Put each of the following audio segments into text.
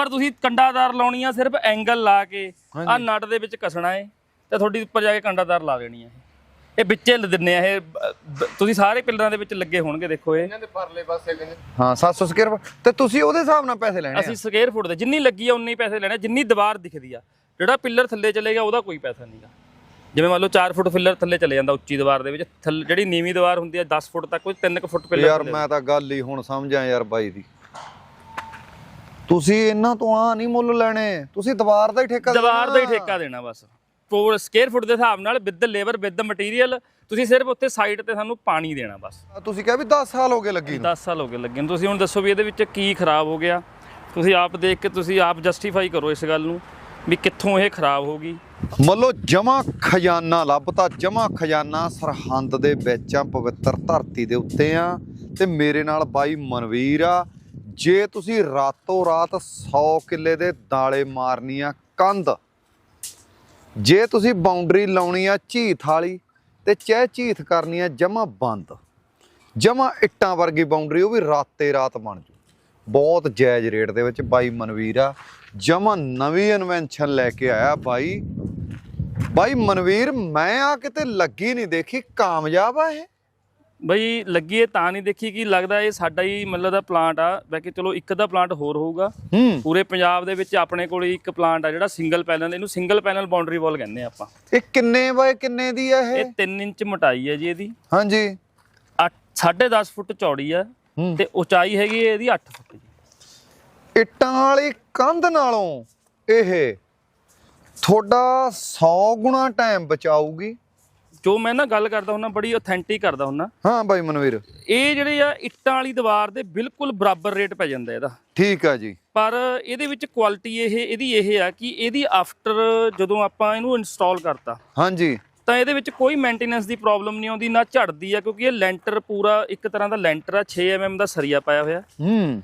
ਉੱਪਰ ਤੁਸੀਂ ਕੰਡਾਦਾਰ ਲਾਉਣੀ ਆ ਸਿਰਫ ਐਂਗਲ ਲਾ ਕੇ ਆ। ਨਟ ਦੇ ਵਿੱਚ ਕਸਣਾ ਏ ਤੇ ਤੁਹਾਡੀ ਉੱਪਰ ਜਾ ਕੇ ਕੰਡਾਦਾਰ ਲਾ ਦੇਣੀ ਆ ਇਹ। ਇਹ ਵਿੱਚੇ ਲ ਦਿੰਨੇ ਆ ਇਹ ਤੁਸੀਂ ਸਾਰੇ ਪਿੱਲਰਾਂ ਦੇ ਵਿੱਚ ਲੱਗੇ ਹੋਣਗੇ ਦੇਖੋ ਇਹ। ਇਹਨਾਂ ਦੇ ਪਰਲੇ ਪਾਸੇ ਕਹਿੰਦੇ ਹਾਂ 700 ਸਕੁਅਰ ਤੇ ਤੁਸੀਂ ਉਹਦੇ ਹਿਸਾਬ ਨਾਲ ਪੈਸੇ ਲੈਣੇ ਅਸੀਂ ਸਕੁਅਰ ਫੁੱਟ ਦੇ ਜਿੰਨੀ ਲੱਗੀ ਆ ਉਨੇ ਹੀ ਪੈਸੇ ਲੈਣੇ ਜਿੰਨੀ ਦੀਵਾਰ ਦਿਖਦੀ ਆ। ਜਿਹੜਾ ਪਿੱਲਰ ਥੱਲੇ ਚਲੇਗਾ ਉਹਦਾ ਕੋਈ ਪੈਸਾ ਨਹੀਂਗਾ ਜਿਵੇਂ ਮੰਨ ਲਓ 4 ਫੁੱਟ ਪਿੱਲਰ ਥੱਲੇ ਚਲੇ ਜਾਂਦਾ ਉੱਚੀ ਦੀਵਾਰ ਦੇ ਵਿੱਚ ਥੱਲੇ ਜਿਹੜੀ ਨੀਵੀਂ ਦੀਵਾਰ ਹੁੰਦੀ ਆ 10 ਫੁੱਟ ਤੱਕ ਉਹ 3 ਫੁੱਟ। ਪਿੱਲਰ ਯਾਰ ਮੈਂ ਤਾਂ ਗੱਲ ਹੀ ਹੁਣ ਸਮਝਾਂ ਯਾਰ ਬਾਈ ਦੀ। ਤੁਸੀਂ ਇਹਨਾਂ ਤੋਂ ਆ ਨਹੀਂ ਮੁੱਲ ਲੈਣੇ। ਤੁਸੀਂ ਦੀਵਾਰ ਦਾ ਹੀ ਠੇਕਾ ਦੀਵਾਰ ਦਾ ਹੀ। ਠੇਕਾ ਦੇਣਾ ਬਸ। ਪਰ ਸਕੁਅਰ ਫੁੱਟ ਦੇ ਹਿਸਾਬ ਨਾਲ ਵਿਦ ਲੇਬਰ ਵਿਦ ਮਟੀਰੀਅਲ ਤੁਸੀਂ ਸਿਰਫ ਉੱਥੇ ਸਾਈਡ ਤੇ ਸਾਨੂੰ ਪਾਣੀ ਦੇਣਾ ਬਸ। ਤੁਸੀਂ ਕਿਹਾ ਵੀ 10 ਸਾਲ ਹੋ ਗਏ ਲੱਗੀ ਨੂੰ। 10 ਸਾਲ ਹੋ ਗਏ ਲੱਗੇ ਨੂੰ। ਤੁਸੀਂ ਹੁਣ ਦੱਸੋ ਵੀ ਇਹਦੇ ਵਿੱਚ ਕੀ ਖਰਾਬ ਹੋ ਗਿਆ। ਤੁਸੀਂ ਆਪ ਦੇਖ ਕੇ ਤੁਸੀਂ ਆਪ ਜਸਟੀਫਾਈ ਕਰੋ ਇਸ ਗੱਲ ਨੂੰ ਵੀ ਕਿੱਥੋਂ ਇਹ ਖਰਾਬ ਹੋ ਗਈ। ਮੱਲੋ ਜਮਾ ਖਜ਼ਾਨਾ ਲੱਭਤਾ ਜਮਾ ਖਜ਼ਾਨਾ ਸਰਹੰਦ ਦੇ ਵਿੱਚ ਆ ਪਵਿੱਤਰ ਧਰਤੀ ਦੇ ਉੱਤੇ ਆ। ਤੇ ਮੇਰੇ ਨਾਲ ਬਾਈ ਮਨਵੀਰ ਆ ਜੇ ਤੁਸੀਂ ਰਾਤੋਂ ਰਾਤ 100 ਕਿੱਲੇ ਦੇ ਦਾਲੇ ਮਾਰਨੀ ਆ ਕੰਧ, ਜੇ ਤੁਸੀਂ ਬਾਉਂਡਰੀ ਲਾਉਣੀ ਆ ਝੀਥ ਵਾਲੀ ਤੇ ਚਹਿ ਝੀਥ ਕਰਨੀ ਆ ਜਮਾ ਬੰਦ ਜਮਾ ਇੱਟਾਂ ਵਰਗੀ ਬਾਉਂਡਰੀ ਉਹ ਵੀ ਰਾਤੇ ਰਾਤ ਬਣ ਜੂ। ਬਹੁਤ ਜਾਇਜ਼ ਰੇਟ ਦੇ ਵਿੱਚ ਬਾਈ ਮਨਵੀਰ ਆ ਜਮਾ ਨਵੀਂ ਇਨਵੈਂਸ਼ਨ ਲੈ ਕੇ ਆਇਆ ਬਾਈ। ਬਾਈ ਮਨਵੀਰ, ਮੈਂ ਆ ਕਿਤੇ ਲੱਗੀ ਨਹੀਂ ਦੇਖੀ, ਕਾਮਯਾਬ ਆ ਇਹ? ਬਈ ਲੱਗੀਏ ਤਾਂ ਨਹੀਂ ਦੇਖੀ ਕਿ ਲੱਗਦਾ ਇਹ ਸਾਡਾ ਹੀ ਮਤਲਬ ਦਾ ਪਲਾਂਟ ਆ। ਬਾਕੀ ਚਲੋ ਇੱਕ ਦਾ ਪਲਾਂਟ ਹੋਰ ਹੋਊਗਾ। ਹੂੰ। ਪੂਰੇ ਪੰਜਾਬ ਦੇ ਵਿੱਚ ਆਪਣੇ ਕੋਲ ਇੱਕ ਪਲਾਂਟ ਆ ਜਿਹੜਾ ਸਿੰਗਲ ਪੈਨਲ ਇਹਨੂੰ ਸਿੰਗਲ ਪੈਨਲ ਬਾਉਂਡਰੀ ਵਾਲ ਕਹਿੰਦੇ ਆ ਆਪਾਂ। ਇਹ ਕਿੰਨੇ ਬਾਏ ਕਿੰਨੇ ਦੀ ਆ ਇਹ? ਇਹ 3 ਇੰਚ ਮੋਟਾਈ ਹੈ ਜੀ ਇਹਦੀ। ਹਾਂਜੀ। 8 10.5 ਫੁੱਟ ਚੌੜੀ ਆ ਹੂੰ। ਤੇ ਉਚਾਈ ਹੈਗੀ ਹੈ ਇਹਦੀ 8 ਫੁੱਟ ਜੀ। ਇੱਟਾਂ ਵਾਲੀ ਕੰਧ ਨਾਲੋਂ ਇਹ ਤੁਹਾਡਾ 100 ਗੁਣਾ ਟਾਈਮ ਬਚਾਊਗੀ। ਜੋ ਮੈਂ ਨਾ ਗੱਲ ਕਰਦਾ ਹੁੰਦਾ ਬੜੀ ਆਥੈਂਟਿਕ ਕਰਦਾ ਹੁੰਦਾ ਹਾਂ ਬਾਈ ਮਨਵੀਰ। ਇਹ ਜਿਹੜੇ ਆ ਇੱਟਾਂ ਵਾਲੀ ਦੀਵਾਰ ਦੇ ਬਿਲਕੁਲ ਬਰਾਬਰ ਰੇਟ ਪੈ ਜਾਂਦਾ ਇਹਦਾ। ਠੀਕ ਆ ਜੀ। ਪਰ ਇਹਦੇ ਵਿੱਚ ਕੁਆਲਿਟੀ ਇਹ ਇਹਦੀ ਇਹ ਆ ਕਿ ਇਹਦੀ ਆਫਟਰ ਜਦੋਂ ਆਪਾਂ ਇਹਨੂੰ ਇੰਸਟਾਲ ਕਰਤਾ ਹਾਂਜੀ। ਤਾਂ ਇਹਦੇ ਵਿੱਚ ਕੋਈ ਮੇਨਟੇਨੈਂਸ ਦੀ ਪ੍ਰੋਬਲਮ ਨਹੀਂ ਆਉਂਦੀ ਨਾ ਝੜਦੀ ਆ ਕਿਉਂਕਿ ਇਹ ਲੈਂਟਰ ਪੂਰਾ ਇੱਕ ਤਰ੍ਹਾਂ ਦਾ ਲੈਂਟਰ ਆ 6 mm ਦਾ ਸਰੀਆ ਪਾਇਆ ਹੋਇਆ। ਹੂੰ।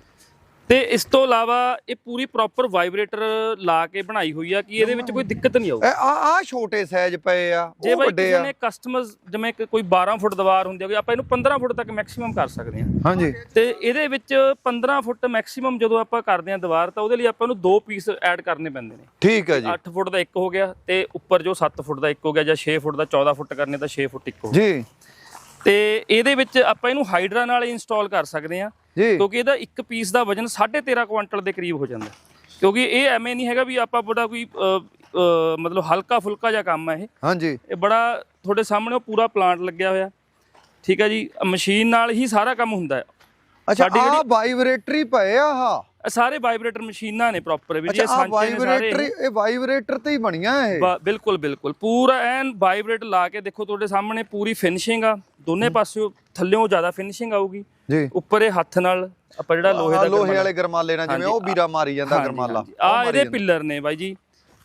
ਤੇ ਇਸ ਤੋਂ ਇਲਾਵਾ ਇਹ ਪੂਰੀ ਪ੍ਰੋਪਰ ਵਾਈਬ੍ਰੇਟਰ ਲਾ ਕੇ ਬਣਾਈ ਹੋਈ ਆ ਕਿ ਇਹਦੇ ਵਿੱਚ ਕੋਈ ਦਿੱਕਤ ਨਹੀਂ ਆਊਗੀ ਆ ਆ ਛੋਟੇ ਸਾਈਜ਼ ਪਏ ਆ ਜੇ ਉਹ ਬਾਈ ਵੱਡੇ ਕਿਸੇ ਆ। ਨੇ ਕਸਟਮਰਸ ਜਿਵੇਂ ਕਿ ਕੋਈ 12 ਫੁੱਟ ਦੀਵਾਰ ਹੁੰਦੀ ਹੈ ਆਪਾਂ ਇਹਨੂੰ 15 ਫੁੱਟ ਤੱਕ ਮੈਕਸਿਮਮ ਕਰ ਸਕਦੇ ਹਾਂ। ਹਾਂਜੀ। ਤੇ ਇਹਦੇ ਵਿੱਚ 15 ਫੁੱਟ ਮੈਕਸਿਮਮ ਜਦੋਂ ਆਪਾਂ ਕਰਦੇ ਹਾਂ ਦੀਵਾਰ ਤਾਂ ਉਹਦੇ ਲਈ ਆਪਾਂ ਨੂੰ ਦੋ ਪੀਸ ਐਡ ਕਰਨੇ ਪੈਂਦੇ ਨੇ। ਠੀਕ ਆ ਜੀ। 8 ਫੁੱਟ ਦਾ ਇੱਕ ਹੋ ਗਿਆ ਤੇ ਉੱਪਰ ਜੋ 7 ਫੁੱਟ ਦਾ ਇੱਕ ਹੋ ਗਿਆ ਜਾਂ 6 ਫੁੱਟ ਦਾ 14 ਫੁੱਟ ਕਰਨੇ ਤਾਂ 6 ਫੁੱਟ ਇੱਕ ਹੋ ਗਿਆ। ਜੀ। ਤੇ ਇਹਦੇ ਵਿੱਚ ਆਪਾਂ ਇਹਨੂੰ ਹਾਈਡਰਾ ਨਾਲ ਇੰਸਟਾਲ ਕਰ ਸਕਦੇ ਹਾਂ। ਜੀ ਕਿਉਂਕਿ ਇਹਦਾ ਇੱਕ ਪੀਸ ਦਾ ਵਜਨ 13.5 ਕੁਇੰਟਲ ਦੇ ਕਰੀਬ ਹੋ ਜਾਂਦਾ। ਕਿਉਂਕਿ ਇਹ ਐਵੇਂ ਨਹੀਂ ਹੈਗਾ ਵੀ ਆਪਾਂ ਬੜਾ ਕੋਈ ਮਤਲਬ ਹਲਕਾ ਫੁਲਕਾ ਜਿਹਾ ਕੰਮ ਹੈ ਇਹ। ਹਾਂਜੀ। ਇਹ ਬੜਾ ਤੁਹਾਡੇ ਸਾਹਮਣੇ ਪੂਰਾ ਪਲਾਂਟ ਲੱਗਿਆ ਹੋਇਆ। ਠੀਕ ਹੈ ਜੀ ਮਸ਼ੀਨ ਨਾਲ ਹੀ ਸਾਰਾ ਕੰਮ ਹੁੰਦਾ। ਹੈ ਅੱਛਾ ਆ ਵਾਈਬ੍ਰੇਟਰੀ ਪਏ ਆ ਆਹ। ਸਾਰੇ ਵਾਈਬ੍ਰੇਟਰ ਮਸ਼ੀਨਾਂ ਨੇ ਪ੍ਰੋਪਰ ਵੀ ਇਹ ਸਾਂਚੇ ਨੇ ਸਾਰੇ ਵਾਈਬ੍ਰੇਟਰੀ ਇਹ ਵਾਈਬ੍ਰੇਟਰ ਤੇ ਹੀ ਬਣੀਆਂ ਇਹ। ਬਿਲਕੁਲ ਬਿਲਕੁਲ। ਪੂਰਾ ਐਨ ਵਾਈਬ੍ਰੇਟ ਲਾ ਕੇ ਦੇਖੋ ਤੁਹਾਡੇ ਸਾਹਮਣੇ ਪੂਰੀ ਫਿਨਿਸ਼ਿੰਗ ਆ। ਦੋਨੇ ਪਾਸਿਓਂ ਥੱਲਿਓਂ ਜ਼ਿਆਦਾ ਫਿਨਿਸ਼ਿੰਗ ਆਊਗੀ। ਜੀ। ਉੱਪਰ ਇਹ ਹੱਥ ਨਾਲ ਆਪਾਂ ਜਿਹੜਾ ਲੋਹੇ ਦਾ ਲੋਹੇ ਵਾਲੇ ਗਰਮਾਲੇ ਨਾਲ ਜਿਵੇਂ ਉਹ ਵੀਰਾ ਮਾਰੀ ਜਾਂਦਾ ਗਰਮਾਲਾ। ਆ ਇਹਦੇ ਪਿੱਲਰ ਨੇ ਬਾਈ ਜੀ।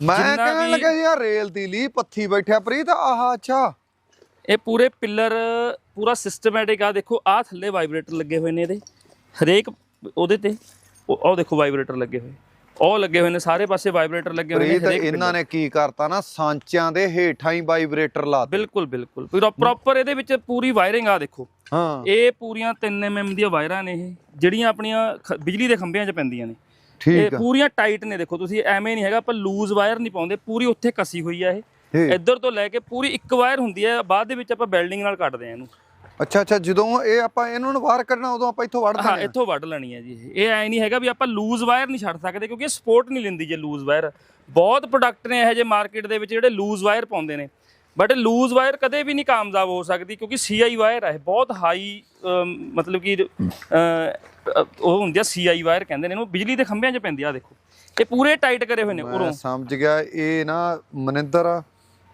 ਮੈਂ ਕਹਿਣ ਲੱਗਾ ਯਾਰ ਰੇਲ ਦੀ ਲੀ ਪੱਥੀ ਬੈਠਿਆ ਪ੍ਰੀਤ ਆਹ ਅੱਛਾ। ਇਹ ਪੂਰੇ ਪਿੱਲਰ ਪੂਰਾ ਸਿਸਟਮੈਟਿਕ ਆ। ਦੇਖੋ ਆ ਥੱਲੇ ਵਾਈਬ੍ਰੇਟਰ ਲੱਗੇ ਹੋਏ ਨੇ ਇਹਦੇ। ਹਰੇਕ ਉਹਦੇ ਤੇ। ਉਹ ਦੇਖੋ ਵਾਈਬ੍ਰੇਟਰ ਲੱਗੇ ਹੋਏ। ਉਹ ਲੱਗੇ ਹੋਏ ਨੇ ਸਾਰੇ ਪਾਸੇ ਵਾਈਬ੍ਰੇਟਰ ਲੱਗੇ ਹੋਏ ਨੇ ਪ੍ਰੀਤ ਹਰੇਕ ਇਹਨਾਂ ਨੇ ਕੀ ਕਰਤਾ ਨਾ ਸਾਂਚਿਆਂ ਦੇ ਹੇਠਾਂ ਹੀ ਵਾਈਬ੍ਰੇਟਰ ਲਾ ਦਿੱਤੇ। ਬਿਲਕੁਲ ਬਿਲਕੁਲ। ਪੂਰਾ ਪ੍ਰੋਪਰ ਇਹਦੇ ਵਿੱਚ ਪੂਰੀ ਵਾਇਰਿੰਗ ਆ ਦੇਖੋ। ਹਾਂ। ਇਹ ਪੂਰੀਆਂ 3 mm ਦੀਆਂ ਵਾਇਰਾਂ ਨੇ ਇਹ ਜਿਹੜੀਆਂ ਆਪਣੀਆਂ ਬਿਜਲੀ ਦੇ ਖੰਭਿਆਂ 'ਚ ਪੈਂਦੀਆਂ ਨੇ। ਇਹ ਠੀਕ ਆ। ਪੂਰੀਆਂ ਟਾਈਟ ਨੇ ਦੇਖੋ ਤੁਸੀਂ ਐਵੇਂ ਨਹੀਂ ਹੈਗਾ ਆਪਾਂ ਲੂਜ਼ ਵਾਇਰ ਨਹੀਂ ਪਾਉਂਦੇ ਪੂਰੀ ਉੱਥੇ ਕਸੀ ਹੋਈ ਆ ਇਹ। ਇੱਧਰ ਤੋਂ ਲੈ ਕੇ ਪੂਰੀ ਇੱਕ ਵਾਇਰ ਹੁੰਦੀ ਹੈ ਬਾਅਦ ਦੇ ਵਿੱਚ ਆਪਾਂ ਵੈਲਡਿੰਗ ਨਾਲ ਕੱਟਦੇ ਆ ਇਹਨੂੰ। ਅੱਛਾ ਅੱਛਾ ਜਦੋਂ ਇਹ ਆਪਾਂ ਇਹਨਾਂ ਨੂੰ ਬਾਹਰ ਕੱਢਣਾ ਉਦੋਂ ਆਪਾਂ ਇੱਥੋਂ ਵੜ ਹਾਂ ਦਿੰਦੇ ਇੱਥੋਂ ਵੱਢ ਲੈਣੀ ਹੈ ਜੀ ਇਹ। ਇਹ ਐ ਨਹੀਂ ਹੈਗਾ ਵੀ ਆਪਾਂ ਲੂਜ਼ ਵਾਇਰ ਨਹੀਂ ਛੱਡ ਸਕਦੇ ਕਿਉਂਕਿ ਇਹ ਸਪੋਰਟ ਨਹੀਂ ਲੈਂਦੀ ਜੇ ਲੂਜ਼ ਵਾਇਰ ਬਹੁਤ ਪ੍ਰੋਡਕਟ ਨੇ ਇਹੋ ਜਿਹੇ ਮਾਰਕੀਟ ਦੇ ਵਿੱਚ ਜਿਹੜੇ ਲੂਜ਼ ਵਾਇਰ ਪਾਉਂਦੇ ਨੇ। ਬਟ ਲੂਜ਼ ਵਾਇਰ ਕਦੇ ਵੀ ਨਹੀਂ ਕਾਮਯਾਬ ਹੋ ਸਕਦੀ ਕਿਉਂਕਿ ਸੀਆਈ ਵਾਇਰ ਹੈ ਬਹੁਤ ਹਾਈ ਮਤਲਬ ਕਿ ਉਹ ਹੁੰਦੀ ਆ ਸੀਆਈ ਵਾਇਰ ਕਹਿੰਦੇ ਨੇ ਇਹਨੂੰ। ਬਿਜਲੀ ਦੇ ਖੰਭਿਆਂ 'ਚ ਪੈਂਦੀ ਆ ਦੇਖੋ। ਇਹ ਪੂਰੇ ਟਾਈਟ ਕਰੇ ਹੋਏ ਨੇ ਮੈਂ ਉਰੋਂ। ਸਮਝ ਗਿਆ ਇਹ ਨਾ ਮਨਿੰਦਰ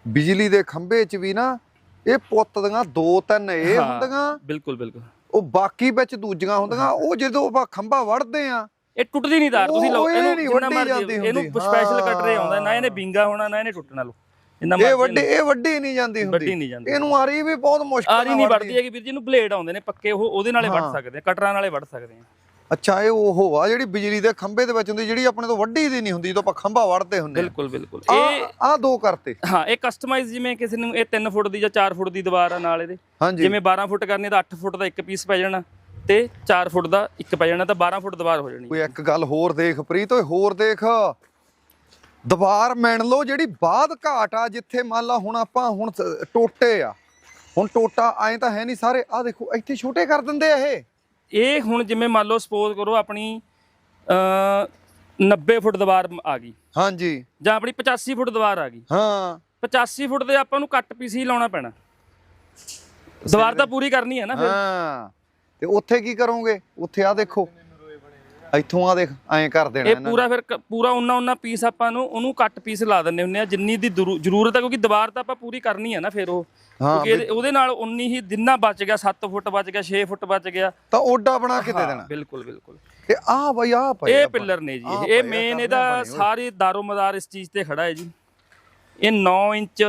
ਬਿਜਲੀ ਦੇ ਖੰਭੇ 'ਚ ਵੀ ਨਾ ਇਹ ਪੁੱਤ ਦੀਆਂ ਦੋ ਤਿੰਨ ਇਹ। ਹੁੰਦੀਆਂ ਬਿਲਕੁਲ ਬਿਲਕੁਲ ਉਹ ਬਾਕੀ ਵਿੱਚ ਦੂਜੀਆਂ ਹੁੰਦੀਆਂ ਉਹ ਜਦੋਂ ਆਪਾਂ ਖੰਭਾ ਵੜਦੇ ਆ ਇਹ ਟੁੱਟਦੀ ਨਹੀਂ ਤਾਰ ਤੁਸੀਂ ਲਓ ਇਹਨੂੰ ਜਿੰਨਾ ਮਰਜ਼ੀ ਇਹਨੂੰ। ਸਪੈਸ਼ਲ ਕੱਟ ਰੇ ਹਾਂ। ਆਉਂਦਾ ਨਾ ਇਹਨੇ ਬਿੰਗਾ ਹੋਣਾ ਨਾ ਇਹਨੇ ਟੁੱਟਣਾ ਲੋ ਇਹ ਵੱਡੀ ਇਹ ਵੱਡੀ ਨਹੀਂ ਜਾਂਦੀ ਹੁੰਦੀ ਵੱਢੀ ਨਹੀਂ ਜਾਂਦੀ। ਇਹਨੂੰ ਆਰੀ ਵੀ ਬਹੁਤ ਮੁਸ਼ਕਲ ਆਰੀ ਨਹੀਂ ਵੱਢਦੀ ਹੈਗੀ ਵੀਰ ਜੀ ਨੂੰ ਬਲੇਡ ਆਉਂਦੇ ਨੇ ਪੱਕੇ ਉਹ ਉਹਦੇ ਨਾਲੇ ਵੱਢ। ਸਕਦੇ ਆ ਕਟਰਾਂ ਨਾਲੇ ਵੱਢ ਸਕਦੇ ਆ ਅੱਛਾ ਇਹ ਉਹ ਆ ਜਿਹੜੀ ਬਿਜਲੀ ਦੇ ਖੰਭੇ ਦੇ ਵਿੱਚ ਹੁੰਦੀ ਜਿਹੜੀ ਆਪਣੇ ਤੋਂ ਵੱਡੀ ਦੀ ਨਹੀਂ ਹੁੰਦੀ ਜਦੋਂ ਆਪਾਂ ਖੰਭਾ ਵੜਦੇ ਹੁੰਦੇ ਬਿਲਕੁਲ ਬਿਲਕੁਲ। ਇਹ ਆ ਦੋ ਕਰਤੇ। ਹਾਂ ਇਹ ਕਸਟਮਾਈਜ਼ ਜਿਵੇਂ ਕਿਸੇ ਨੂੰ ਇਹ 3 ਫੁੱਟ ਦੀ ਜਾਂ 4 ਫੁੱਟ ਦੀ ਦੀਵਾਰ ਆ ਨਾਲ ਇਹਦੇ। ਜਿਵੇਂ 12 ਫੁੱਟ ਕਰਨੀ ਤਾਂ 8 ਫੁੱਟ ਦਾ ਇੱਕ ਪੀਸ ਪੈ ਜਾਣਾ ਤੇ 4 ਫੁੱਟ ਦਾ ਇੱਕ ਪੈ ਜਾਣਾ ਤਾਂ 12 ਫੁੱਟ ਦੀਵਾਰ ਹੋ ਜਾਣੀ। ਕੋਈ ਇੱਕ ਗੱਲ ਹੋਰ ਦੇਖ ਪ੍ਰੀਤ ਓਏ ਹੋਰ ਦੇਖ। ਦੀਵਾਰ ਮੰਨ ਲਓ ਜਿਹੜੀ ਬਾਅਦ ਘਾਟ ਆ ਜਿੱਥੇ ਮੰਨ ਲਾ ਹੁਣ ਆਪਾਂ ਹੁਣ ਟੋਟੇ ਆ। ਹੁਣ ਟੋਟਾ ਐ ਤਾਂ ਹੈ ਨਹੀਂ ਸਾਰੇ ਆ ਦੇਖੋ ਇੱਥੇ ਛੋਟੇ ਕਰ ਦਿੰਦੇ ਆ ਇਹ। ਇਹ ਹੁਣ ਜਿਵੇਂ ਮੰਨ ਲਓ ਸਪੋਜ਼ ਕਰੋ ਆਪਣੀ ਅ 90 ਫੁੱਟ ਦੀਵਾਰ ਆ ਗਈ। ਹਾਂਜੀ। ਜਾਂ ਆਪਣੀ 85 ਫੁੱਟ ਦੀਵਾਰ ਆ ਗਈ। ਹਾਂ। 85 ਫੁੱਟ ਦੇ ਆਪਾਂ ਨੂੰ ਕੱਟ ਪੀਸ ਹੀ ਲਾਉਣਾ ਪੈਣਾ। ਦੀਵਾਰ ਤਾਂ ਪੂਰੀ ਕਰਨੀ ਹੈ ਨਾ ਫਿਰ। ਹਾਂ। ਤੇ ਉੱਥੇ ਕੀ ਕਰੋਗੇ? ਉੱਥੇ ਆ ਦੇਖੋ। ਇੱਥੋਂ ਆ ਦੇਖ ਐਂ ਕਰ ਦੇਣਾ ਇਹ ਇਹਨਾਂ ਪੂਰਾ ਫਿਰ ਕ- ਪੂਰਾ ਉਹਨਾਂ ਉਹਨਾਂ ਪੀਸ ਆਪਾਂ ਨੂੰ ਉਹਨੂੰ ਕੱਟ ਪੀਸ ਲਾ ਦਿੰਨੇ ਹੁੰਨੇ ਆ ਜਿੰਨੀ ਦੀ ਦਰੂ- ਜ਼ਰੂਰਤ ਹੈ ਕਿਉਂਕਿ ਦੀਵਾਰ ਤਾਂ ਆਪਾਂ ਪੂਰੀ ਕਰਨੀ ਹੈ ਨਾ ਫਿਰ ਉਹ। ਹਾਂ, ਕਿਉਂਕਿ ਇਹਦੇ- ਉਹਦੇ ਨਾਲ ਉਨੀ ਹੀ ਜਿੰਨਾ ਬਚ ਗਿਆ 7 ਫੁੱਟ ਬਚ ਗਿਆ 6 ਫੁੱਟ ਬਚ ਗਿਆ। ਤਾਂ ਓਡਾ ਬਣਾ ਕੇ ਦੇ ਦੇਣਾ। ਬਿਲਕੁਲ ਬਿਲਕੁਲ। ਤੇ ਆ ਬਈ ਆ ਪਏ ਇਹ ਆ ਪਿੱਲਰ ਨੇ ਜੀ ਆਹ ਇਹ ਆ, ਮੇਨ ਇਹਦਾ। ਸਾਰੀ ਦਾਰੋਮਦਾਰ ਇਸ ਚੀਜ਼ ਤੇ ਖੜਾ ਹੈ ਜੀ। ਇਹ 9 ਇੰਚ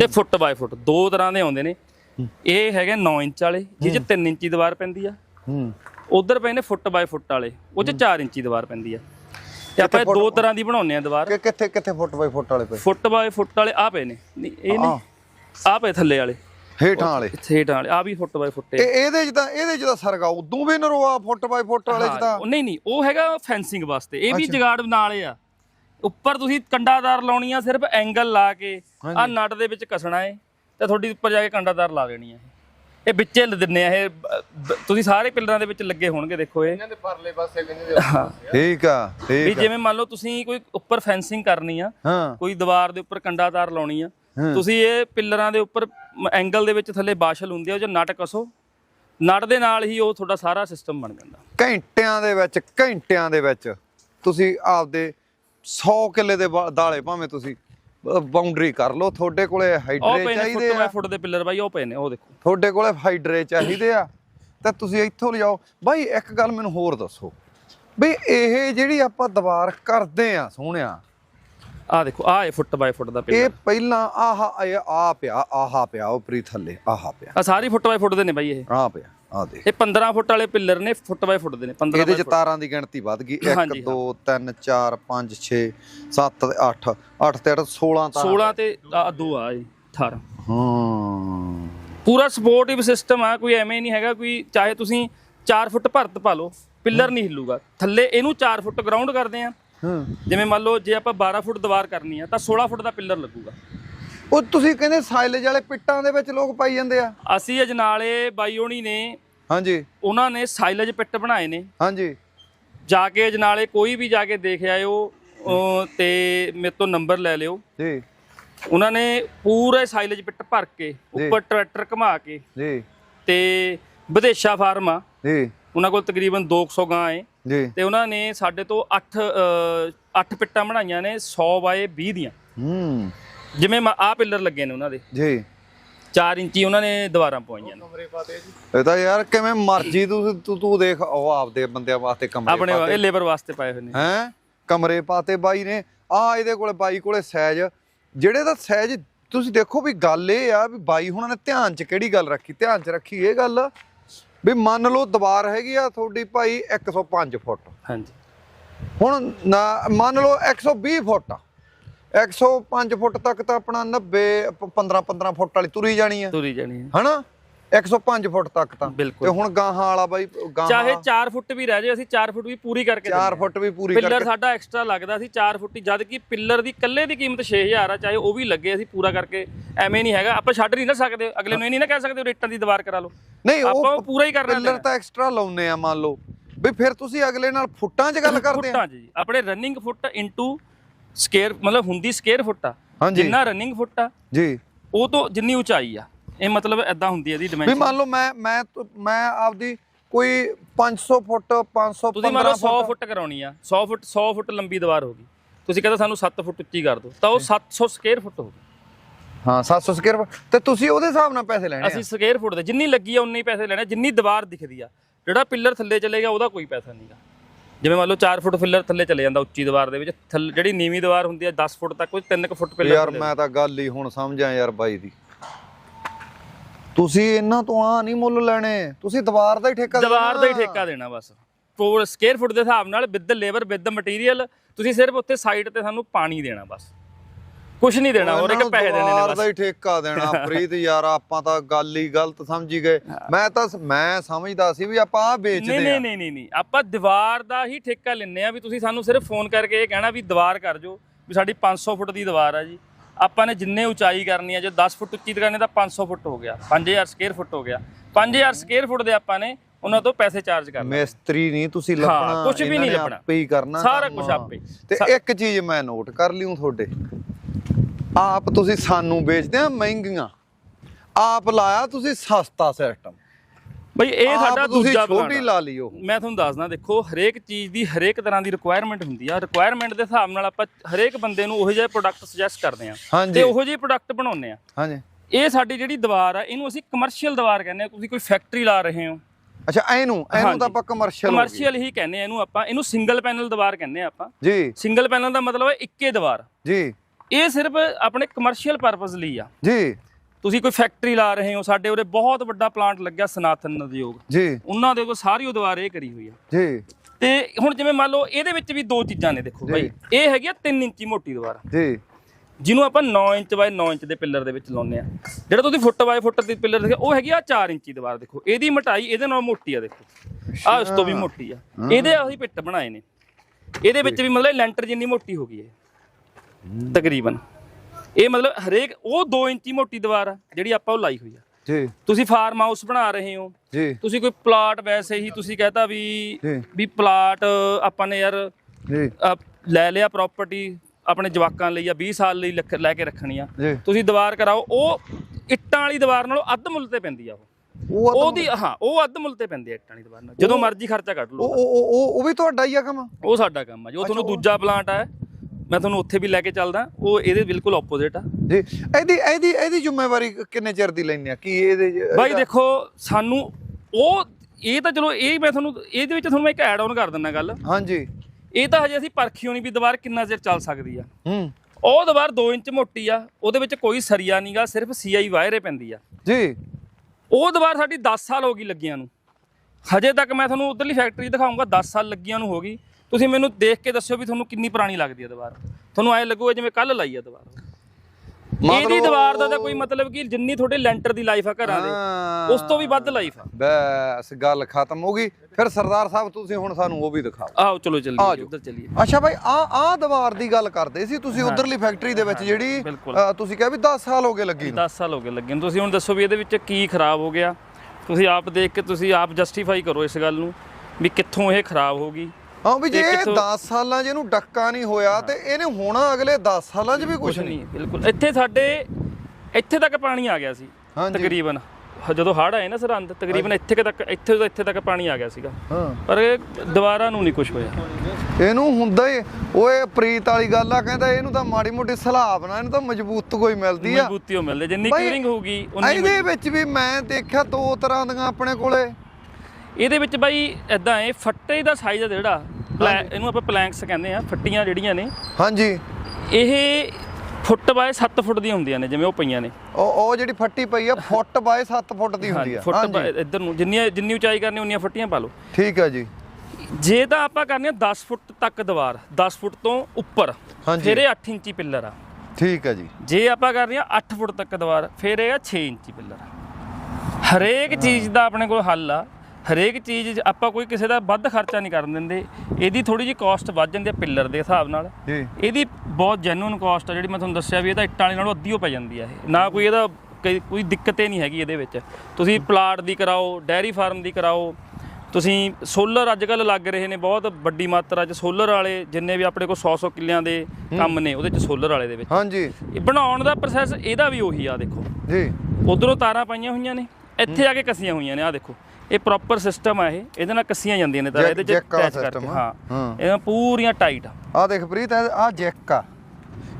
ਤੇ ਫੁੱਟ ਬਾਏ ਫੁੱਟ ਦੋ ਤਰ੍ਹਾਂ ਦੇ ਆਉਂਦੇ ਨੇ। ਇਹ ਹੈਗੇ 9 ਇੰਚ ਵਾਲੇ ਜਿਹ 'ਚ 3 ਇੰਚੀ ਦੀਵਾਰ ਪੈਂਦੀ ਆ। ਹੂੰ। ਉਧਰ ਪਏ ਨੇ ਫੁੱਟ ਬਾਏ ਫੁੱਟ ਵਾਲੇ ਉਹ 'ਚ 4 ਇੰਚੀ ਦੀਵਾਰ ਪੈਂਦੀ ਆ। ਤੇ ਆਪਾਂ ਇਹ ਦੋ ਤਰ੍ਹਾਂ ਦੀ ਬਣਾਉਂਦੇ ਆ ਦੀਵਾਰ। ਕਿ ਕਿੱਥੇ ਕਿੱਥੇ ਫੁੱਟ ਬਾਈ ਫੁੱਟ ਵਾਲੇ ਪਏ? ਫੁੱਟ ਬਾਏ ਫੁੱਟ ਵਾਲੇ ਆ ਪਏ ਨੇ। ਨਹੀਂ ਇਹ ਨਹੀਂ ਆ ਪਏ ਥੱਲੇ ਵਾਲੇ। ਹੇਠਾਂ ਵਾਲੇ। ਥੇਟਾਂ ਵਾਲੇ ਆ ਵੀ ਫੁੱਟ ਬਾਏ ਫੁੱਟ ਇਹ ਇਹਦੇ ਚ ਤਾਂ ਇਹਦੇ ਚ ਤਾਂ ਸਰਗਾ ਉਦੋਂ ਵੀ ਨਰਵਾ ਫੁੱਟ ਬਾਈ ਫੁੱਟ ਵਾਲੇ ਚ ਤਾਂ। ਉਹ ਨਹੀਂ ਨਹੀਂ ਉਹ ਹੈਗਾ ਫੈਂਸਿੰਗ ਵਾਸਤੇ। ਇਹ ਵੀ ਜਗਾੜ ਨਾਲ ਆ। ਉੱਪਰ ਤੁਸੀਂ ਕੰਡਾਦਾਰ ਲਾਉਣੀ ਆ ਸਿਰਫ ਐਂਗਲ ਲਾ ਕੇ ਆ ਨਟ ਦੇ ਵਿੱਚ ਕਸਣਾ ਏ ਤੇ ਤੁਹਾਡੀ ਉੱਪਰ ਜਾ ਕੇ ਕੰਡਾਦਾਰ ਲਾ ਦੇਣੀ ਆ ਇਹ। ਇਹ ਵਿੱਚੇ ਲ ਦਿੰਨੇ ਆ ਇਹ ਬ- ਬ- ਤੁਸੀਂ ਸਾਰੇ ਪਿੱਲਰਾਂ ਦੇ ਵਿੱਚ ਲੱਗੇ ਹੋਣਗੇ ਦੇਖੋ ਇਹ। ਠੀਕ ਆ ਵੀ ਠੀਕ ਆ ਜਿਵੇਂ ਮੰਨ ਲਓ ਤੁਸੀਂ ਕੋਈ ਉੱਪਰ ਫੈਂਸਿੰਗ ਕਰਨੀ ਆ ਹਾਂ। ਕੋਈ ਦੀਵਾਰ ਦੇ ਉੱਪਰ ਕੰਡਾਦਾਰ ਲਾਉਣੀ ਆ। ਤੁਸੀਂ ਇਹ ਪਿੱਲਰਾਂ ਦੇ ਉੱਪਰ ਐਂਗਲ ਦੇ ਵਿੱਚ ਥੱਲੇ ਬਾਸ਼ਲ ਹੁੰਦੀ ਆ ਉਹ ਜੋ ਨਟ ਕਸੋ ਨਟ ਦੇ ਨਾਲ ਹੀ ਉਹ ਤੁਹਾਡਾ ਸਾਰਾ ਸਿਸਟਮ ਬਣ ਜਾਂਦਾ। ਘੰਟਿਆਂ ਦੇ ਵਿੱਚ ਘੰਟਿਆਂ ਦੇ ਵਿੱਚ ਤੁਸੀਂ ਆਪਦੇ 100 ਕਿੱਲੇ ਦੇ ਵਾ- ਦਾਲੇ ਭਾਵੇਂ ਤੁਸੀਂ ਬਾਉਂਡਰੀ ਕਰ ਲਓ ਤੁਹਾਡੇ ਕੋਲੇ ਹਾਈਡਰੇ ਚਾਹੀਦੇ ਆ। ਫੁੱਟ ਦੇ ਪਿੱਲਰ ਬਾਈ ਉਹ ਪਏ ਨੇ ਉਹ ਦੇਖੋ। ਤੁਹਾਡੇ ਕੋਲੇ ਹਾਈਡਰੇ ਚਾਹੀਦੇ ਆ। ਤਾਂ ਤੁਸੀਂ ਇੱਥੋਂ ਲਿਜਾਓ ਬਾਈ ਇੱਕ ਗੱਲ ਮੈਨੂੰ ਹੋਰ ਦੱਸੋ। ਬਈ ਇਹ ਜਿਹੜੀ ਆਪਾਂ ਦੀਵਾਰ ਕਰਦੇ ਆ ਸੋਹਣਿਆ। ਆ ਦੇਖੋ ਆ ਇਹ ਫੁੱਟ ਬਾਏ ਫੁੱਟ ਦਾ ਇਹ ਪਿੱਲਰ ਪਹਿਲਾਂ ਆਹ ਇਹ ਆ ਪਿਆ ਆਹਾ ਪਿਆ ਉਹ ਪ੍ਰੀ ਥੱਲੇ ਆਹਾ ਪਿਆ। ਆ ਸਾਰੀ ਫੁੱਟ ਬਾਏ ਫੁੱਟ ਦੇ ਨੇ ਬਾਈ ਇਹ। ਆ ਪਿਆ। ਆ ਦੇ ਇਹ 15 ਫੁੱਟ ਵਾਲੇ ਪਿੱਲਰ ਨੇ ਫੁੱਟ ਬਾਏ ਫੁੱਟ ਦੇ ਨੇ 15 ਇਹਦੇ ਚ ਤਾਰਾਂ ਦੀ ਗਿਣਤੀ ਵੱਧ ਗਈ। 1 ਹਾਂਜੀ, 2 3 4 5 6 7 ਤੇ 8 8 ਤੇ 8 16 ਤਾਰਾਂ। 16 ਤੇ ਆ ਦੋ ਆ ਇਹ 18 ਹਾਂ। ਪੂਰਾ ਸਪੋਰਟਿਵ ਸਿਸਟਮ ਆ ਕੋਈ ਐਵੇਂ ਨਹੀਂ ਹੈਗਾ ਕੋਈ ਚਾਹੇ ਤੁਸੀਂ 4 ਫੁੱਟ ਭਰਤ ਪਾ ਲਓ ਪਿੱਲਰ ਨਹੀਂ ਹਿੱਲੂਗਾ। ਥੱਲੇ ਇਹਨੂੰ 4 ਫੁੱਟ ਗਰਾਊਂਡ ਕਰਦੇ ਆ। ਹਾਂ। ਜਿਵੇਂ ਮੰਨ ਲਓ ਜੇ ਆਪਾਂ 12 ਫੁੱਟ ਦੀਵਾਰ ਕਰਨੀ ਆ ਤਾਂ 16 ਫੁੱਟ ਦਾ ਪਿੱਲਰ ਲੱਗੂਗਾ। ਉਹ ਤੁਸੀਂ ਕਹਿੰਦੇ ਸਾਈਲੇਜ ਵਾਲੇ ਪਿੱਟਾਂ ਦੇ ਵਿੱਚ ਲੋਕ ਪਾਈ ਜਾਂਦੇ ਆ। ਅਸੀਂ ਅਜਨਾਲੇ ਬਾਈ ਹੋਣੀ ਨੇ ਹਾਂਜੀ। ਉਹਨਾਂ ਨੇ ਸਾਈਲਜ ਪਿੱਟ ਬਣਾਏ ਨੇ। ਹਾਂਜੀ। ਜਾ ਕੇ ਅਜਨਾਲੇ ਕੋਈ ਵੀ ਜਾ ਕੇ ਦੇਖ ਆਇਓ ਤੇ ਮੇਰੇ ਤੋਂ ਨੰਬਰ ਲੈ ਲਿਓ। ਜੀ। ਉਹਨਾਂ ਨੇ ਪੂਰੇ ਸਾਈਲਜ ਪਿੱਟ ਭਰ ਕੇ ਉੱਪਰ ਟਰੈਕਟਰ ਘੁਮਾ ਕੇ ਜੀ। ਤੇ ਵਿਦੇਸ਼ਾ ਫਾਰਮ ਆ। ਜੀ। ਉਹਨਾਂ ਕੋਲ ਤਕਰੀਬਨ 200 ਗਾਂ ਏ। ਜੀ। ਤੇ ਉਹਨਾਂ ਨੇ ਸਾਡੇ ਤੋਂ 8 8 ਪਿੱਟਾਂ ਬਣਾਈਆਂ ਨੇ 100 ਬਾਏ 20 ਦੀਆਂ। ਹੂੰ। ਜਿਵੇਂ ਆ ਪਿੱਲਰ ਲੱਗੇ ਨੇ ਉਹਨਾਂ ਦੇ। ਜੀ। 4 ਇੰਚੀ ਉਹਨਾਂ ਨੇ ਦੀਵਾਰਾਂ ਪਵਾਈਆਂ ਨੇ। ਇਹ ਤਾਂ ਯਾਰ ਕਿਵੇਂ ਮਰਜ਼ੀ ਤੂੰ ਤੂੰ ਤੂੰ ਦੇਖ ਉਹ ਆਪਦੇ ਬੰਦਿਆਂ ਵਾਸਤੇ ਕਮਰੇ ਆਪਣੇ ਇਹ ਲੇਬਰ ਵਾਸਤੇ ਪਾਏ ਹੋਏ ਨੇ। ਹੈ? ਕਮਰੇ ਪਾਤੇ ਬਾਈ ਨੇ। ਆ ਇਹਦੇ ਕੋਲੇ ਬਾਈ ਕੋਲੇ ਸਾਈਜ਼ ਜਿਹੜੇ ਦਾ ਸਾਈਜ਼ ਤੁਸੀਂ ਦੇਖੋ ਵੀ ਗੱਲ ਇਹ ਆ ਵੀ ਬਾਈ ਹੁਣਾਂ ਨੇ ਧਿਆਨ ਚ ਕਿਹੜੀ ਗੱਲ ਰੱਖੀ? ਧਿਆਨ ਚ ਰੱਖੀ ਇਹ ਗੱਲ ਵੀ ਮੰਨ ਲਓ ਦੀਵਾਰ ਹੈਗੀ ਆ ਤੁਹਾਡੀ ਭਾਈ 105 ਫੁੱਟ। ਹਾਂਜੀ। ਹੁਣ ਨਾ ਮੰਨ ਲਓ 120 ਫੁੱਟ ਆ। 105 ਫੁੱਟ ਤੱਕ ਤਾਂ ਆਪਣਾ 90 15 15 ਫੁੱਟ ਵਾਲੀ ਤੁਰੀ ਜਾਣੀ ਆ। ਤੁਰੀ ਜਾਣੀ ਹੈ ਹਨਾ? 105 ਫੁੱਟ ਤੱਕ ਤਾਂ। ਤੇ ਹੁਣ ਗਾਹਾਂ ਵਾਲਾ ਬਾਈ ਗਾਹਾਂ ਚਾਹੇ 4 ਫੁੱਟ ਵੀ ਰਹਿ ਜਾਏ ਅਸੀਂ 4 ਫੁੱਟ ਵੀ ਪੂਰੀ ਕਰਕੇ 4 ਫੁੱਟ ਵੀ ਪੂਰੀ ਪਿੱਲਰ ਕਰਕੇ। ਸਾਡਾ ਐਕਸਟਰਾ ਲੱਗਦਾ ਸੀ 4 ਫੁੱਟ ਜਦ ਕਿ ਪਿੱਲਰ ਦੀ ਕੱਲੇ ਦੀ ਕੀਮਤ 6000 ਆ ਚਾਹੇ ਉਹ ਵੀ ਲੱਗੇ ਅਸੀਂ ਪੂਰਾ ਕਰਕੇ ਐਵੇਂ ਨਹੀਂ ਹੈਗਾ। ਆਪਾਂ ਛੱਡ ਨਹੀਂ ਨਾ ਸਕਦੇ ਅਗਲੇ ਨੂੰ ਇਹ ਨਹੀਂ ਨਾ ਕਹਿ ਸਕਦੇ ਉਹ ਰੇਟਾਂ ਦੀ ਦੀਵਾਰ ਕਰਾ ਲਓ। ਨਹੀਂ ਆਪਾਂ ਪੂਰਾ ਹੀ ਕਰਨਾ ਪਿੱਲਰ ਤਾਂ ਐਕਸਟਰਾ ਲਾਉਨੇ ਆ ਮੰਨ ਲਓ। ਵੀ ਫਿਰ ਤੁਸੀਂ ਅਗਲੇ ਨਾਲ ਫੁੱਟਾਂ 'ਚ ਗੱਲ ਕਰਦੇ ਆ। ਫੁੱਟਾਂ 'ਚ ਜੀ ਆਪਣੇ ਰਨਿੰਗ ਫੁੱਟ ਇਨਟੂ ਸਕੁਅਰ ਮਤਲਬ ਹੁੰਦੀ ਸਕੁਅਰ ਫੁੱਟ ਆ। ਹਾਂਜੀ। ਜਿੰਨਾ ਰਨਿੰਗ ਫੁੱਟ ਆ ਜੀ। ਉਹ ਤੋਂ ਜਿੰਨੀ ਉਚਾਈ ਆ। ਇਹ ਮਤਲਬ ਐਦਾਂ ਹੁੰਦੀ ਹੈ ਇਹਦੀ ਵੀ ਡਾਈਮੈਂਸ਼ਨ ਮੰਨ ਲਓ ਮੈਂ ਮੈਂ ਤੁ- ਮੈਂ ਆਪਦੀ ਕੋਈ 500 ਫੁੱਟ 500 ਤੁਸੀਂ ਮੰਨ ਲਓ 100 ਫੁੱਟ। ਕਰਾਉਣੀ ਆ। 100 ਫੁੱਟ 100 ਫੁੱਟ ਲੰਬੀ ਦੀਵਾਰ ਹੋਗੀ ਤੁਸੀਂ ਕਹਿੰਦੇ ਸਾਨੂੰ 7 ਫੁੱਟ ਉੱਚੀ ਕਰ ਦਿਓ। ਤਾਂ ਉਹ 700 ਸਕੁਅਰ ਫੁੱਟ ਹੋਗੀ ਹਾਂ 700 ਸਕੁਅਰ ਫੁੱਟ। ਤੇ ਤੁਸੀਂ ਉਹਦੇ ਹਿਸਾਬ ਨਾਲ ਪੈਸੇ ਲੈਣੇ ਅਸੀਂ ਸਕੁਅਰ ਫੁੱਟ ਦੇ ਜਿੰਨੀ ਲੱਗੀ ਆ ਉਨੇ ਹੀ ਪੈਸੇ ਲੈਣੇ ਜਿੰਨੀ ਦੀਵਾਰ ਦਿਖਦੀ ਆ। ਜਿਹੜਾ ਪਿੱਲਰ ਥੱਲੇ ਚਲੇਗਾ ਉਹਦਾ ਕੋਈ ਪੈਸਾ ਨਹੀਂਗਾ ਜਿਵੇਂ ਮੰਨ ਲਓ 4 ਫੁੱਟ ਪਿੱਲਰ ਥੱਲੇ ਚਲੇ ਜਾਂਦਾ ਉੱਚੀ ਦੀਵਾਰ ਦੇ ਵਿੱਚ ਥੱਲੇ ਜਿਹੜੀ ਨੀਵੀਂ ਦੀਵਾਰ ਹੁੰਦੀ ਆ 10 ਫੁੱਟ ਤੱਕ ਉਹ 3 ਫੁੱਟ ਆ ਪਿੱਲਰ ਯਾਰ ਮੈਂ ਤਾਂ ਗੱਲ ਹੀ ਹੁਣ ਸਮਝਾਂ ਯਾਰ ਬਾਈ ਦੀ। ਤੁਸੀਂ ਇਹਨਾਂ ਤੋਂ ਆ ਨਹੀਂ ਮੁੱਲ ਲੈਣੇ ਤੁਸੀਂ ਦੀਵਾਰ ਦਾ ਹੀ ਠੇਕਾ। ਦੀਵਾਰ ਦਾ ਹੀ ਠੇਕਾ ਦੇਣਾ ਬਸ। ਫੋਰ ਸਕੁਅਰ ਫੁੱਟ ਦੇ ਹਿਸਾਬ ਨਾਲ ਵਿਦ ਲੇਬਰ ਵਿਦ ਮਟੀਰੀਅਲ ਤੁਸੀਂ ਸਿਰਫ ਉੱਥੇ ਸਾਈਡ ਤੇ ਸਾਨੂੰ ਪਾਣੀ ਦੇਣਾ ਬਸ। ਕੁਝ ਨਹੀਂ ਦੇਣਾ ਹੋਰ ਇੱਕ ਪੈਸੇ ਦੇਣੇ ਨੇ ਬਸ। ਦਾ ਹੀ ਠੇਕਾ ਦੇਣਾ। ਪ੍ਰੀਤ ਯਾਰ ਆਪਾਂ ਤਾਂ ਗੱਲ ਹੀ ਗਲਤ ਸਮਝੀ ਗਏ। ਮੈਂ ਤਾਂ ਮੈਂ ਸਮਝਦਾ ਸੀ ਵੀ ਆਪਾਂ ਆ ਨਹੀਂ ਵੇਚਦੇ ਨਹੀਂ ਆ। ਨਹੀਂ ਨਹੀਂ ਨਹੀਂ। ਆਪਾਂ ਦੀਵਾਰ ਦਾ ਹੀ ਠੇਕਾ ਲੈਣੇ ਆ ਵੀ ਤੁਸੀਂ ਸਾਨੂੰ ਸਿਰਫ ਫੋਨ ਕਰਕੇ ਇਹ ਕਹਿਣਾ ਵੀ ਦੀਵਾਰ ਕਰ ਜੋ ਵੀ ਸਾਡੀ 500 ਫੁੱਟ ਦੀ ਦੀਵਾਰ ਆ ਜੀ। ਆਪਾਂ ਨੇ ਜਿੰਨੇ ਉਚਾਈ ਕਰਨੀ ਆ ਜੇ 10 ਫੁੱਟ ਉੱਚੀ ਕਰਨੀ ਤਾਂ 500 ਫੁੱਟ ਹੋ ਗਿਆ 5000 ਸਕੁਅਰ ਫੁੱਟ ਹੋ ਗਿਆ। 5000 ਸਕੁਅਰ ਫੁੱਟ ਦੇ ਆਪਾਂ ਨੇ ਉਹਨਾਂ ਤੋਂ ਪੈਸੇ ਚਾਰਜ ਕਰਨੇ ਮਿਸਤਰੀ ਨਹੀਂ ਤੁਸੀਂ ਲੱਭਣਾ ਕੁਛ ਵੀ ਨਹੀਂ ਲੱਭਣਾ। ਆਪੇ ਹੀ ਕਰਨਾ ਸਾਰਾ। ਕੁਛ ਆਪੇ। ਤੇ ਇੱਕ ਚੀਜ਼ ਮੈਂ ਨੋਟ ਕਰ ਲਿਉ ਤੁਹਾਡੇ। ਆਪ ਤੁਸੀਂ ਸਾਨੂੰ ਵੇਚਦੇ ਆ ਮਹਿੰਗੀਆਂ। ਆਪ ਲਾਇਆ ਤੁਸੀਂ ਸਸਤਾ ਸਿਸਟਮ। ਬਈ ਇਹ ਸਾਡਾ ਦੂਜਾ ਛੋਟੀ ਲਾ ਲਿਓ ਮੈਂ ਤੁਹਾਨੂੰ ਦੱਸਦਾ ਦੇਖੋ ਹਰੇਕ ਚੀਜ਼ ਦੀ ਹਰੇਕ ਤਰ੍ਹਾਂ ਦੀ ਰਿਕੁਆਇਰਮੈਂਟ ਹੁੰਦੀ ਆ। ਰਿਕੁਆਇਰਮੈਂਟ ਦੇ ਹਿਸਾਬ ਨਾਲ ਆਪਾਂ ਹਰੇਕ ਬੰਦੇ ਨੂੰ ਉਹੋ ਜਿਹੇ ਪ੍ਰੋਡਕਟ ਸੁਜੈਸਟ ਕਰਦੇ ਆ। ਤੇ ਉਹੋ ਜਿਹੇ ਪ੍ਰੋਡਕਟ ਬਣਾਉਂਦੇ ਆ। ਹਾਂਜੀ। ਇਹ ਸਾਡੀ ਜਿਹੜੀ ਦੀਵਾਰ ਆ ਇਹਨੂੰ ਅਸੀਂ ਕਮਰਸ਼ੀਅਲ ਦੀਵਾਰ ਕਹਿੰਦੇ ਆ। ਤੁਸੀਂ ਕੋਈ ਫੈਕਟਰੀ ਲਾ ਰਹੇ ਹੋ। ਅੱਛਾ ਇਹਨੂੰ ਇਹਨੂੰ। ਤਾਂ ਆਪਾਂ ਕਮਰਸ਼ੀਅਲ ਕਮਰਸ਼ੀਅਲ ਹੀ ਕਹਿੰਦੇ ਆ ਇਹਨੂੰ ਆਪਾਂ। ਇਹਨੂੰ ਸਿੰਗਲ ਪੈਨਲ ਦੀਵਾਰ ਕਹਿੰਦੇ ਆ ਆਪਾਂ। ਜੀ। ਸਿੰਗਲ ਪੈਨਲ ਦਾ ਮਤਲਬ ਹੈ ਇੱਕੇ ਦੀਵਾਰ। ਜੀ। ਇਹ ਸਿਰਫ ਆਪਣੇ ਕਮਰਸ਼ੀਅਲ ਪਰਪਸ ਲਈ ਆ। ਜੀ। ਤੁਸੀਂ ਕੋਈ ਫੈਕਟਰੀ ਲਾ ਰਹੇ ਹੋ ਸਾਡੇ ਉਰੇ ਬਹੁਤ ਵੱਡਾ ਪਲਾਂਟ ਲੱਗਿਆ ਸਨਾਤਨ ਉਦਯੋਗ ਜੀ। ਉਹਨਾਂ ਦੇ ਕੋਲ ਸਾਰੀ ਉਹ ਦੀਵਾਰ ਇਹ ਕਰੀ ਹੋਈ ਆ। ਜੀ। ਤੇ ਹੁਣ ਜਿਵੇਂ ਮੰਨ ਲਓ ਇਹਦੇ ਵਿੱਚ ਵੀ ਦੋ ਚੀਜ਼ਾਂ ਨੇ ਦੇਖੋ ਭਾਈ। ਇਹ ਹੈਗੀ ਆ 3 ਇੰਚੀ ਮੋਟੀ ਦੀਵਾਰ। ਜੀ। ਜਿਹਨੂੰ ਆਪਾਂ 9 ਇੰਚ ਬਾਏ 9 ਇੰਚ ਦੇ ਪਿੱਲਰ ਦੇ ਵਿੱਚ ਲਾਉਂਦੇ ਆ। ਜਿਹੜਾ ਤੁਸੀਂ ਫੁੱਟ ਬਾਏ ਫੁੱਟ ਦੇ ਪਿੱਲਰ ਦੇਖਿਆ ਉਹ ਹੈਗੀ ਆ 4 ਇੰਚੀ ਦੀਵਾਰ ਦੇਖੋ। ਇਹਦੀ ਮੋਟਾਈ ਇਹਦੇ ਨਾਲੋਂ ਮੋਟੀ ਆ ਦੇਖੋ। ਆ ਉਸ ਤੋਂ ਵੀ ਮੋਟੀ ਆ। ਇਹਦੇ ਅਸੀਂ ਪਿੱਟ ਬਣਾਏ ਨੇ। ਇਹਦੇ ਵਿੱਚ ਵੀ ਮਤਲਬ ਲੈਂਟਰ ਜਿੰਨੀ ਮੋਟੀ ਹੋ ਗਈ ਹੈ। ਤਕਰੀਬਨ। ਇਹ ਮਤਲਬ ਹਰੇਕ ਉਹ 2 ਇੰਚੀ ਮੋਟੀ ਦੀਵਾਰ ਆ ਜਿਹੜੀ ਆਪਾਂ ਉਹ ਲਾਈ ਹੋਈ ਆ। ਜੀ। ਤੁਸੀਂ ਫਾਰਮ ਹਾਊਸ ਬਣਾ ਰਹੇ ਹੋ। ਜੀ। ਤੁਸੀਂ ਕੋਈ ਪਲਾਟ ਵੈਸੇ ਹੀ ਤੁਸੀਂ ਕਹਤਾ ਵੀ ਜੀ। ਵੀ ਪਲਾਟ ਆਪਾਂ ਨੇ ਯਾਰ ਜੀ। ਲੈ ਲਿਆ ਪ੍ਰਾਪਰਟੀ ਆਪਣੇ ਜਵਾਕਾਂ ਲਈ ਜਾਂ 20 ਸਾਲ ਲਈ ਲੱਖ- ਲੈ ਕੇ ਰੱਖਣੀ ਆ। ਜੀ। ਤੁਸੀਂ ਦੀਵਾਰ ਕਰਾਓ ਉਹ ਇੱਟਾਂ ਵਾਲੀ ਦੀਵਾਰ ਨਾਲੋਂ ਅੱਧ ਮੁੱਲ ਤੇ ਪੈਂਦੀ ਆ ਉਹ। ਉਹ ਤਾਂ- ਉਹਦੀ ਹਾਂ ਉਹ ਅੱਧ ਮੁੱਲ ਤੇ ਪੈਂਦੀ ਆ ਇੱਟਾਂ ਵਾਲੀ ਦੀਵਾਰ ਨਾਲ। ਜਦੋਂ ਮਰਜ਼ੀ ਖਰਚਾ ਕੱਢ ਉਹ ਲਓ। ਉਹ ਉਹ- ਉਹ ਉਹ ਵੀ ਤੁਹਾਡਾ ਹੀ ਆ ਕੰਮ? ਉਹ ਸਾਡਾ ਕੰਮ ਆ ਜੋ। ਤੁਹਾਨੂੰ ਦੂਜਾ ਪਲਾਂਟ ਆ। ਮੈਂ ਤੁਹਾਨੂੰ ਉੱਥੇ ਵੀ ਲੈ ਕੇ ਚੱਲਦਾ ਉਹ ਇਹਦੇ ਬਿਲਕੁਲ ਆਪੋਜ਼ਿਟ ਆ। ਜੀ ਇਹਦੀ ਇਹਦੀ ਇਹਦੀ ਜ਼ਿੰਮੇਵਾਰੀ ਕਿੰਨੇ ਚਿਰ ਦੀ ਲੈਣੀ ਆ? ਕੀ ਇਹਦੇ ਬਾਈ ਦੇਖੋ ਸਾਨੂੰ ਉਹ ਇਹ ਤਾਂ ਚਲੋ ਇਹ ਮੈਂ ਤੁਹਾਨੂੰ ਇਹਦੇ ਵਿੱਚ ਤੁਹਾਨੂੰ ਮੈਂ ਇੱਕ ਐਡ ਆਨ ਕਰ ਦਿੰਦਾ ਗੱਲ। ਹਾਂਜੀ। ਇਹ ਤਾਂ ਹਜੇ ਅਸੀਂ ਪਰਖੀ ਹੋਣੀ ਵੀ ਦੀਵਾਰ ਕਿੰਨਾ ਚਿਰ ਚੱਲ ਸਕਦੀ ਆ। ਹੂੰ। ਉਹ ਦੀਵਾਰ 2 ਇੰਚ ਮੋਟੀ ਆ ਉਹਦੇ ਵਿੱਚ ਕੋਈ ਸਰੀਆ ਨਹੀਂਗਾ ਸਿਰਫ ਸੀਆਈ ਵਾਇਰੇ ਪੈਂਦੀ ਆ। ਜੀ। ਉਹ ਦੀਵਾਰ ਸਾਡੀ 10 ਸਾਲ ਹੋ ਗਈ ਲੱਗੀਆਂ ਨੂੰ। ਹਜੇ ਤੱਕ ਮੈਂ ਤੁਹਾਨੂੰ ਉਧਰਲੀ ਫੈਕਟਰੀ ਦਿਖਾਉਂਗਾ 10 ਸਾਲ ਲੱਗੀਆਂ ਨੂੰ ਹੋ ਗਈ। ਤੁਸੀਂ ਮੈਨੂੰ ਦੇਖ ਕੇ ਦੱਸਿਓ ਵੀ ਤੁਹਾਨੂੰ ਕਿੰਨੀ ਪੁਰਾਣੀ ਲੱਗਦੀ ਆ ਦੀਵਾਰ। ਤੁਹਾਨੂੰ ਐ ਲੱਗੂਗਾ ਜਿਵੇਂ ਕੱਲ ਲਾਈ ਆ ਦੀਵਾਰ। ਇਹਦੀ ਦੀਵਾਰ ਦਾ ਤਾਂ ਕੋਈ ਮਤਲਬ ਕਿ ਜਿੰਨੀ ਤੁਹਾਡੇ ਲੈਂਟਰ ਦੀ ਲਾਈਫ ਆ ਘਰਾਂ ਦੇ ਉਸ ਤੋਂ ਵੀ ਵੱਧ ਲਾਈਫ ਆ। ਬਸ ਗੱਲ ਖਤਮ ਹੋ ਗਈ। ਫਿਰ ਸਰਦਾਰ ਸਾਹਿਬ ਤੁਸੀਂ ਹੁਣ ਸਾਨੂੰ ਉਹ ਵੀ ਦਿਖਾਓ। ਆਓ ਚਲੋ ਚੱਲੀਏ। ਉਧਰ ਚੱਲੀਏ। ਅੱਛਾ ਭਾਈ ਆ ਆ ਦੀਵਾਰ ਦੀ ਗੱਲ ਕਰਦੇ ਸੀ ਤੁਸੀਂ ਉਧਰਲੀ ਫੈਕਟਰੀ ਦੇ ਵਿੱਚ ਜਿਹੜੀ ਤੁਸੀਂ ਕਿਹਾ ਵੀ 10 ਸਾਲ ਹੋ ਗਏ ਲੱਗੀ ਨੂੰ। 10 ਸਾਲ ਹੋ ਗਏ ਲੱਗੇ ਨੂੰ। ਤੁਸੀਂ ਹੁਣ ਦੱਸੋ ਵੀ ਇਹਦੇ ਵਿੱਚ ਕੀ ਖਰਾਬ ਹੋ ਗਿਆ। ਤੁਸੀਂ ਆਪ ਦੇਖ ਕੇ ਤੁਸੀਂ ਆਪ ਜਸਟੀਫਾਈ ਕਰੋ ਇਸ ਗੱਲ ਨੂੰ ਵੀ ਕਿੱਥੋਂ ਇਹ ਖਰਾਬ ਹੋ ਗਈ। ਹਾਂ ਵੀ ਜੇ ਇਹ ਇਹ ਕਿੱਥੋਂ- 10 ਸਾਲਾਂ 'ਚ ਇਹਨੂੰ ਡੱਕਾ ਨਹੀਂ ਹੋਇਆ ਤੇ ਇਹਨੇ ਹੋਣਾ ਅਗਲੇ 10 ਸਾਲਾਂ 'ਚ ਵੀ ਕੁਝ ਨਹੀਂ। ਬਿਲਕੁਲ। ਇੱਥੇ ਸਾਡੇ ਇੱਥੇ ਤੱਕ ਪਾਣੀ ਆ ਗਿਆ ਸੀ। ਤਕਰੀਬਨ। ਜਦੋਂ ਹੜ੍ਹ ਆਏ ਨਾ ਸਰਹੰਦ ਤਕਰੀਬਨ ਇੱਥੇ ਤੱਕ ਇੱਥੇ ਤੋਂ ਇੱਥੇ ਤੱਕ ਪਾਣੀ ਆ ਗਿਆ ਸੀਗਾ। ਪਰ ਇਹ ਦੁਬਾਰਾ ਨੂੰ ਨਹੀਂ ਕੁਝ ਹੋਇਆ। ਇਹਨੂੰ ਹੁੰਦਾ ਹੀ ਓਏ ਪ੍ਰੀਤ ਵਾਲੀ ਗੱਲ ਆ ਕਹਿੰਦਾ ਇਹਨੂੰ ਤਾਂ ਮਾੜੀ ਮੋਟੀ ਸਲਾਬ ਨਾਲ ਇਹਨੂੰ ਤਾਂ ਮਜ਼ਬੂਤ ਕੋਈ ਮਿਲਦੀ ਆ। ਮਜ਼ਬੂਤੀ ਉਹ ਮਿਲਦੇ ਜਿੰਨੀ ਕਿਊਰਿੰਗ ਹੋਊਗੀ ਉਨੀ ਇਹਦੇ ਵਿੱਚ ਵੀ ਮੈਂ ਦੇਖਿਆ ਦੋ ਤਰ੍ਹਾਂ ਦੀਆਂ ਆਪਣੇ ਕੋਲੇ। ਇਹਦੇ ਵਿੱਚ ਬਾਈ ਐਦਾਂ ਇਹ ਫੱਟੇ ਦਾ ਸਾਈਜ਼ ਆ ਜਿਹੜਾ ਪਲੈ- ਇਹਨੂੰ ਆਪਾਂ ਪਲੈਂਕਸ ਕਹਿੰਦੇ ਆ ਫੱਟੀਆਂ ਜਿਹੜੀਆਂ ਨੇ। ਹਾਂਜੀ। ਇਹ ਫੁੱਟ ਬਾਏ 7 ਫੁੱਟ ਦੀਆਂ ਹੁੰਦੀਆਂ ਨੇ ਜਿਵੇਂ ਉਹ ਪਈਆਂ ਨੇ। ਉਹ ਉਹ ਜਿਹੜੀ ਫੱਟੀ ਪਈ ਆ ਫੁੱਟ ਬਾਏ 7 ਫੁੱਟ ਦੀ ਹੁੰਦੀ ਆ। ਫੁੱਟ ਬਾਏ ਇੱਧਰ ਨੂੰ ਜਿੰਨੀ ਜਿੰਨੀ ਉਚਾਈ ਕਰਨੀ ਉਨੀਆਂ ਫੱਟੀਆਂ ਪਾ ਲਓ। ਠੀਕ ਆ ਜੀ। ਜੇ ਤਾਂ ਆਪਾਂ ਕਰਨੇ ਆ 10 ਫੁੱਟ ਤੱਕ ਦੀਵਾਰ 10 ਫੁੱਟ ਤੋਂ ਉੱਪਰ ਹਾਂਜੀ। ਫਿਰ ਇਹ 8 ਇੰਚੀ ਪਿੱਲਰ ਆ। ਠੀਕ ਆ ਜੀ। ਜੇ ਆਪਾਂ ਕਰਨੇ ਆ 8 ਫੁੱਟ ਤੱਕ ਦੀਵਾਰ ਫਿਰ ਇਹ ਆ 6 ਇੰਚੀ ਪਿੱਲਰ ਹਰੇਕ ਚੀਜ਼ ਦਾ ਆਪਣੇ ਕੋਲ ਹੱਲ ਆ। ਹਰੇਕ ਚੀਜ਼ ਆਪਾਂ ਕੋਈ ਕਿਸੇ ਦਾ ਵੱਧ ਖਰਚਾ ਨਹੀਂ ਕਰਨ ਦਿੰਦੇ। ਇਹਦੀ ਥੋੜੀ ਜਿਹੀ ਕਾਸਟ ਵੱਧ ਜਾਂਦੀ ਆ ਪਿੱਲਰ ਦੇ ਹਿਸਾਬ ਨਾਲ। ਜੀ। ਇਹਦੀ ਬਹੁਤ ਜੈਨੂਇਨ ਕਾਸਟ ਆ ਜਿਹੜੀ ਮੈਂ ਤੁਹਾਨੂੰ ਦੱਸਿਆ ਵੀ ਇਹ ਤਾਂ ਇੱਟਾਂ ਵਾਲੀ ਨਾਲੋਂ ਅੱਧੀ ਹੋ ਪੈ ਜਾਂਦੀ ਆ ਇਹ। ਨਾ ਕੋਈ ਇਹਦਾ ਕੋਈ- ਦਿੱਕਤ ਹੀ ਨਹੀਂ ਹੈਗੀ ਇਹਦੇ ਵਿੱਚ। ਤੁਸੀਂ ਪਲਾਟ ਦੀ ਕਰਾਓ ਡੈਰੀ ਫਾਰਮ ਦੀ ਕਰਾਓ। ਤੁਸੀਂ ਸੋਲਰ ਅੱਜ ਕੱਲ ਲੱਗ ਰਹੇ ਨੇ ਬਹੁਤ ਵੱਡੀ ਮਾਤਰਾ 'ਚ। ਸੋਲਰ ਵਾਲੇ ਜਿੰਨੇ ਵੀ ਆਪਣੇ ਕੋਲ 100 100 ਕਿੱਲਿਆਂ ਦੇ ਕੰਮ ਨੇ ਉਹਦੇ 'ਚ ਸੋਲਰ ਵਾਲੇ ਦੇ ਵਿੱਚ। ਹਾਂਜੀ। ਇਹ ਬਣਾਉਣ ਦਾ ਪ੍ਰੋਸੈਸ ਇਹਦਾ ਵੀ ਉਹੀ ਆ ਦੇਖੋ। ਜੀ। ਉਧਰੋਂ ਤਾਰਾਂ ਪਾਈਆਂ ਹੋਈਆਂ ਨੇ ਇੱਥੇ ਆ ਕੇ ਕੱਸੀਆਂ ਹੋਈਆਂ ਨੇ ਆ ਦੇਖੋ। ਇਹ ਪ੍ਰੋਪਰ ਸਿਸਟਮ ਆ ਇਹ। ਇਹਦੇ ਨਾਲ ਕੱਸੀਆਂ ਜਾਂਦੀਆਂ ਨੇ ਜੈਕ- ਇਹਦੇ 'ਚ ਜੈਕ ਵਾਲਾ ਕਰਕੇ system ਆ। ਹਾਂ। ਹਾਂ। ਇਹ ਪੂਰੀਆਂ ਟਾਈਟ ਆ। ਆ ਦੇਖ ਪ੍ਰੀਤ ਆ ਜੈਕ ਆ।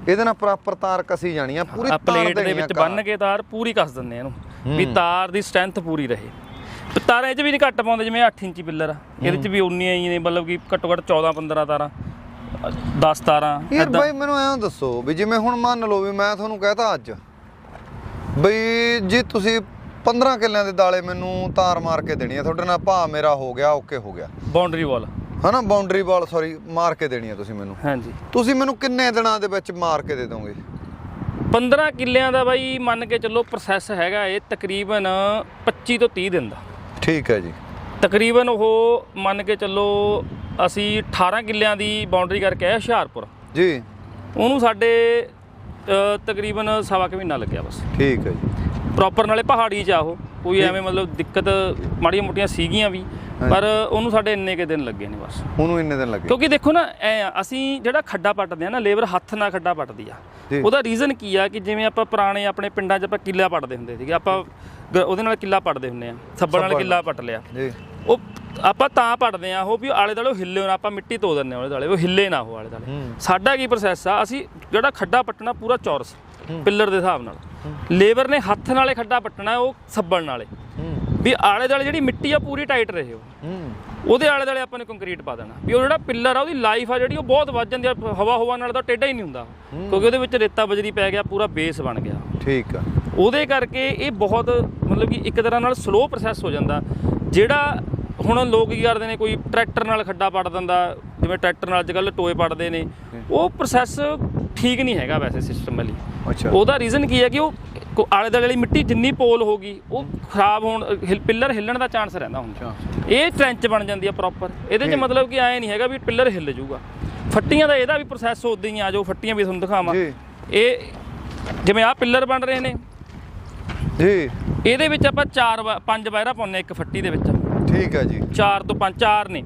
ਇਹਦੇ ਨਾਲ ਪ੍ਰੋਪਰ ਤਾਰ ਕਸੀ ਜਾਣੀ ਆ ਪੂਰੀ ਆ ਤਾਰ ਪਲੇਟ ਦੇ ਦੇਣੀ ਆ ਵਿੱਚ ਕਾਰ। ਬੰਨ ਕੇ ਤਾਰ ਪੂਰੀ ਕੱਸ ਦਿੰਦੇ ਆ ਇਹਨੂੰ ਵੀ ਤਾਰ ਦੀ ਸਟਰੈਂਥ ਪੂਰੀ ਰਹੇ। ਤੇ ਤਾਰਾਂ ਇਹ 'ਚ ਵੀ ਨਹੀਂ ਘੱਟ ਪਾਉਂਦੇ ਜਿਵੇਂ 8 ਇੰਚੀ ਪਿੱਲਰ ਆ। ਇਹਦੇ 'ਚ ਵੀ ਉਨੀਆਂ ਹੀ ਨੇ ਮਤਲਬ ਕਿ ਘੱਟੋ ਘੱਟ 14 15 ਤਾਰਾਂ 10 ਤਾਰਾਂ ਯਾਰ ਏਦਾਂ। ਬਾਈ ਮੈਨੂੰ ਐਂ ਦੱਸੋ ਵੀ ਜਿਵੇਂ ਹੁਣ ਮੰਨ ਲਓ ਵੀ ਮੈਂ ਤੁਹਾਨੂੰ ਕਹਤਾ ਅੱਜ ਬਈ ਜੀ ਤੁਸੀਂ 15 ਕਿੱਲਿਆਂ ਦੇ ਦਾਲੇ ਮੈਨੂੰ ਤਾਰ ਮਾਰ ਕੇ ਦੇਣੀ ਆ ਤੁਹਾਡੇ ਨਾਲ ਭਾ ਮੇਰਾ ਹੋ ਗਿਆ ਓਕੇ ਹੋ ਗਿਆ। ਬਾਉਂਡਰੀ ਵਾਲ ਹਨਾ ਬਾਉਂਡਰੀ ਵਾਲ ਸੌਰੀ ਮਾਰ ਕੇ ਦੇਣੀ ਆ ਤੁਸੀਂ ਮੈਨੂੰ। ਹਾਂਜੀ। ਤੁਸੀਂ ਮੈਨੂੰ ਕਿੰਨੇ ਦਿਨਾਂ ਦੇ ਵਿੱਚ ਮਾਰ ਕੇ ਦੇ ਦੋਗੇ? 15 ਕਿੱਲਿਆਂ ਦਾ ਬਾਈ ਮੰਨ ਕੇ ਚੱਲੋ ਪ੍ਰੋਸੈਸ ਹੈਗਾ ਇਹ ਤਕਰੀਬਨ 25 ਤੋਂ 30 ਦਿਨ ਦਾ। ਠੀਕ ਹੈ ਜੀ। ਤਕਰੀਬਨ ਉਹ ਮੰਨ ਕੇ ਚੱਲੋ ਅਸੀਂ 18 ਕਿੱਲਿਆਂ ਦੀ ਬਾਉਂਡਰੀ ਕਰਕੇ ਆਏ ਹੁਸ਼ਿਆਰਪੁਰ। ਜੀ। ਉਹਨੂੰ ਸਾਡੇ ਤਕਰੀਬਨ ਸਵਾ ਕੁ ਮਹੀਨਾ ਲੱਗਿਆ ਬਸ। ਠੀਕ ਹੈ ਜੀ। ਪ੍ਰੋਪਰ ਨਾਲੇ ਪਹਾੜੀ ਚ ਆ ਉਹ। ਕੋਈ ਐਵੇਂ ਮਤਲਬ ਦਿੱਕਤ ਮਾੜੀਆਂ ਮੋਟੀਆਂ ਸੀਗੀਆਂ ਵੀ ਪਰ ਉਹਨੂੰ ਸਾਡੇ ਇੰਨੇ ਕੇ ਦਿਨ ਲੱਗੇ ਨੇ ਬਸ। ਉਹਨੂੰ ਇੰਨੇ ਦਿਨ ਲੱਗੇ। ਕਿਉਂਕਿ ਦੇਖੋ ਨਾ ਐ ਆ, ਅਸੀਂ ਜਿਹੜਾ ਖੱਡਾ ਪੱਟਦੇ ਆ ਨਾ ਲੇਬਰ ਹੱਥ ਨਾਲ ਖੱਡਾ ਪੱਟਦੀ ਆ। ਉਹਦਾ ਰੀਜ਼ਨ ਕੀ ਆ ਕਿ ਜਿਵੇਂ ਆਪਾਂ ਪੁਰਾਣੇ ਆਪਣੇ ਪਿੰਡਾਂ 'ਚ ਆਪਾਂ ਕਿੱਲਾ ਪੱਟਦੇ ਹੁੰਦੇ ਸੀਗੇ ਆਪਾਂ ਉਹਦੇ ਨਾਲ ਕਿੱਲਾ ਪੱਟਦੇ ਹੁੰਦੇ ਆ। ਸੱਬਲ ਨਾਲ ਕਿੱਲਾ ਪੱਟ ਲਿਆ। ਜੀ। ਉਹ ਆਪਾਂ ਤਾਂ ਪੱਟਦੇ ਆ ਉਹ ਵੀ ਆਲੇ ਉਹ ਹਿੱਲੇ ਨਾ ਆਪਾਂ ਮਿੱਟੀ ਧੋ ਆ ਆਲੇ ਦੁਆਲੇ ਉਹ ਹਿੱਲੇ ਨਾ ਉਹ ਆਲੇ ਦੁਆਲੇ। ਹੂੰ। ਸਾਡਾ ਕੀ ਪ੍ਰੋਸੈਸ ਆ ਅਸੀਂ ਜਿਹੜਾ ਖੱਡਾ ਪੱਟਣਾ ਪੂਰਾ ਚੌਰਸ। ਪਿੱਲਰ ਦੇ ਹਿਸਾਬ ਨਾਲ। ਲੇਬਰ ਨੇ ਹੱਥ ਨਾਲੇ ਖੱਡਾ ਪੱਟਣਾ ਉਹ ਸੱਬਲ ਨਾਲੇ। ਵੀ ਆਲੇ ਦੁਆਲੇ ਜਿਹੜੀ ਮਿੱਟੀ ਆ ਪੂਰੀ ਟਾਈਟ ਰਹੇ ਉਹ। ਉਹਦੇ ਆਲੇ ਦੁਆਲੇ ਆਪਾਂ ਨੇ ਕੰਕਰੀਟ ਪਾ ਦੇਣਾ। ਵੀ ਉਹ ਜਿਹੜਾ ਪਿੱਲਰ ਆ ਉਹਦੀ ਲਾਈਫ ਆ ਜਿਹੜੀ ਉਹ ਬਹੁਤ ਵੱਧ ਜਾਂਦੀ ਆ। ਹਵਾ ਹਵਾ ਨਾਲ ਤਾਂ ਟੇਢਾ ਹੀ ਨਹੀਂ ਹੁੰਦਾ। ਕਿਉਂਕਿ ਉਹਦੇ ਵਿੱਚ ਰੇਤਾ ਬਜਰੀ ਪੈ ਗਿਆ ਪੂਰਾ ਬੇਸ ਬਣ ਗਿਆ। ਠੀਕ ਆ। ਉਹਦੇ ਕਰਕੇ ਇਹ ਬਹੁਤ ਮਤਲਬ ਕਿ ਇੱਕ ਤਰ੍ਹਾਂ ਨਾਲ ਸਲੋ ਪ੍ਰੋਸੈਸ ਹੋ ਜਾਂਦਾ। ਜਿਹੜਾ ਹੁਣ ਲੋਕ ਕੀ ਕਰਦੇ ਨੇ ਕੋਈ ਟਰੈਕਟਰ ਨਾਲ ਖੱਡਾ ਪੱਟ ਦਿੰਦਾ। ਜਿਵੇਂ ਟਰੈਕਟਰ ਨਾਲ ਅੱਜ ਕੱਲ੍ਹ ਟੋਏ ਪੱਟਦੇ ਨੇ। ਉਹ ਪ੍ਰੋਸੈਸ ਠੀਕ ਨਹੀਂ ਹੈਗਾ ਵੈਸੇ ਸਿਸਟਮ ਵਾਲੀ। ਅੱਛਾ। ਉਹਦਾ ਰੀਜ਼ਨ ਕੀ ਹੈ ਕਿ ਉਹ ਕੋ- ਆਲੇ ਦੁਆਲੇ ਵਾਲੀ ਮਿੱਟੀ ਜਿੰਨੀ ਪੋਲ ਹੋਗੀ ਉਹ ਖਰਾਬ ਹੋਣ ਹਿਲ- ਪਿੱਲਰ ਹਿੱਲਣ ਦਾ ਚਾਂਸ ਰਹਿੰਦਾ ਹੁੰਦਾ ਇਹ ਟ੍ਰੈਂਚ ਬਣ ਜਾਂਦੀ ਆ ਪ੍ਰੋਪਰ ਇਹਦੇ 'ਚ ਮਤਲਬ ਕਿ ਐ ਨਹੀਂ ਹੈਗਾ ਵੀ ਪਿੱਲਰ ਹਿੱਲ ਜਾਊਗਾ। ਫੱਟੀਆਂ ਦਾ ਇਹਦਾ ਵੀ ਪ੍ਰੋਸੈਸ ਉਦਾਂ ਹੀ ਆ ਜੋ ਫੱਟੀਆਂ ਵੀ ਤੁਹਾਨੂੰ ਦਿਖਾਵਾਂ। ਜੀ। ਇਹ ਜਿਵੇਂ ਆ ਪਿੱਲਰ ਬਣ ਰਹੇ ਨੇ। ਜੀ। ਇਹਦੇ ਵਿੱਚ ਆਪਾਂ ਚਾਰ ਵਾ- ਪੰਜ ਵਾਇਰਾਂ ਪਾਉਂਦੇ ਇੱਕ ਫੱਟੀ ਦੇ ਵਿੱਚ। ਠੀਕ ਹੈ ਜੀ। ਚਾਰ ਤੋਂ ਪੰਜ ਚਾਰ ਨੇ।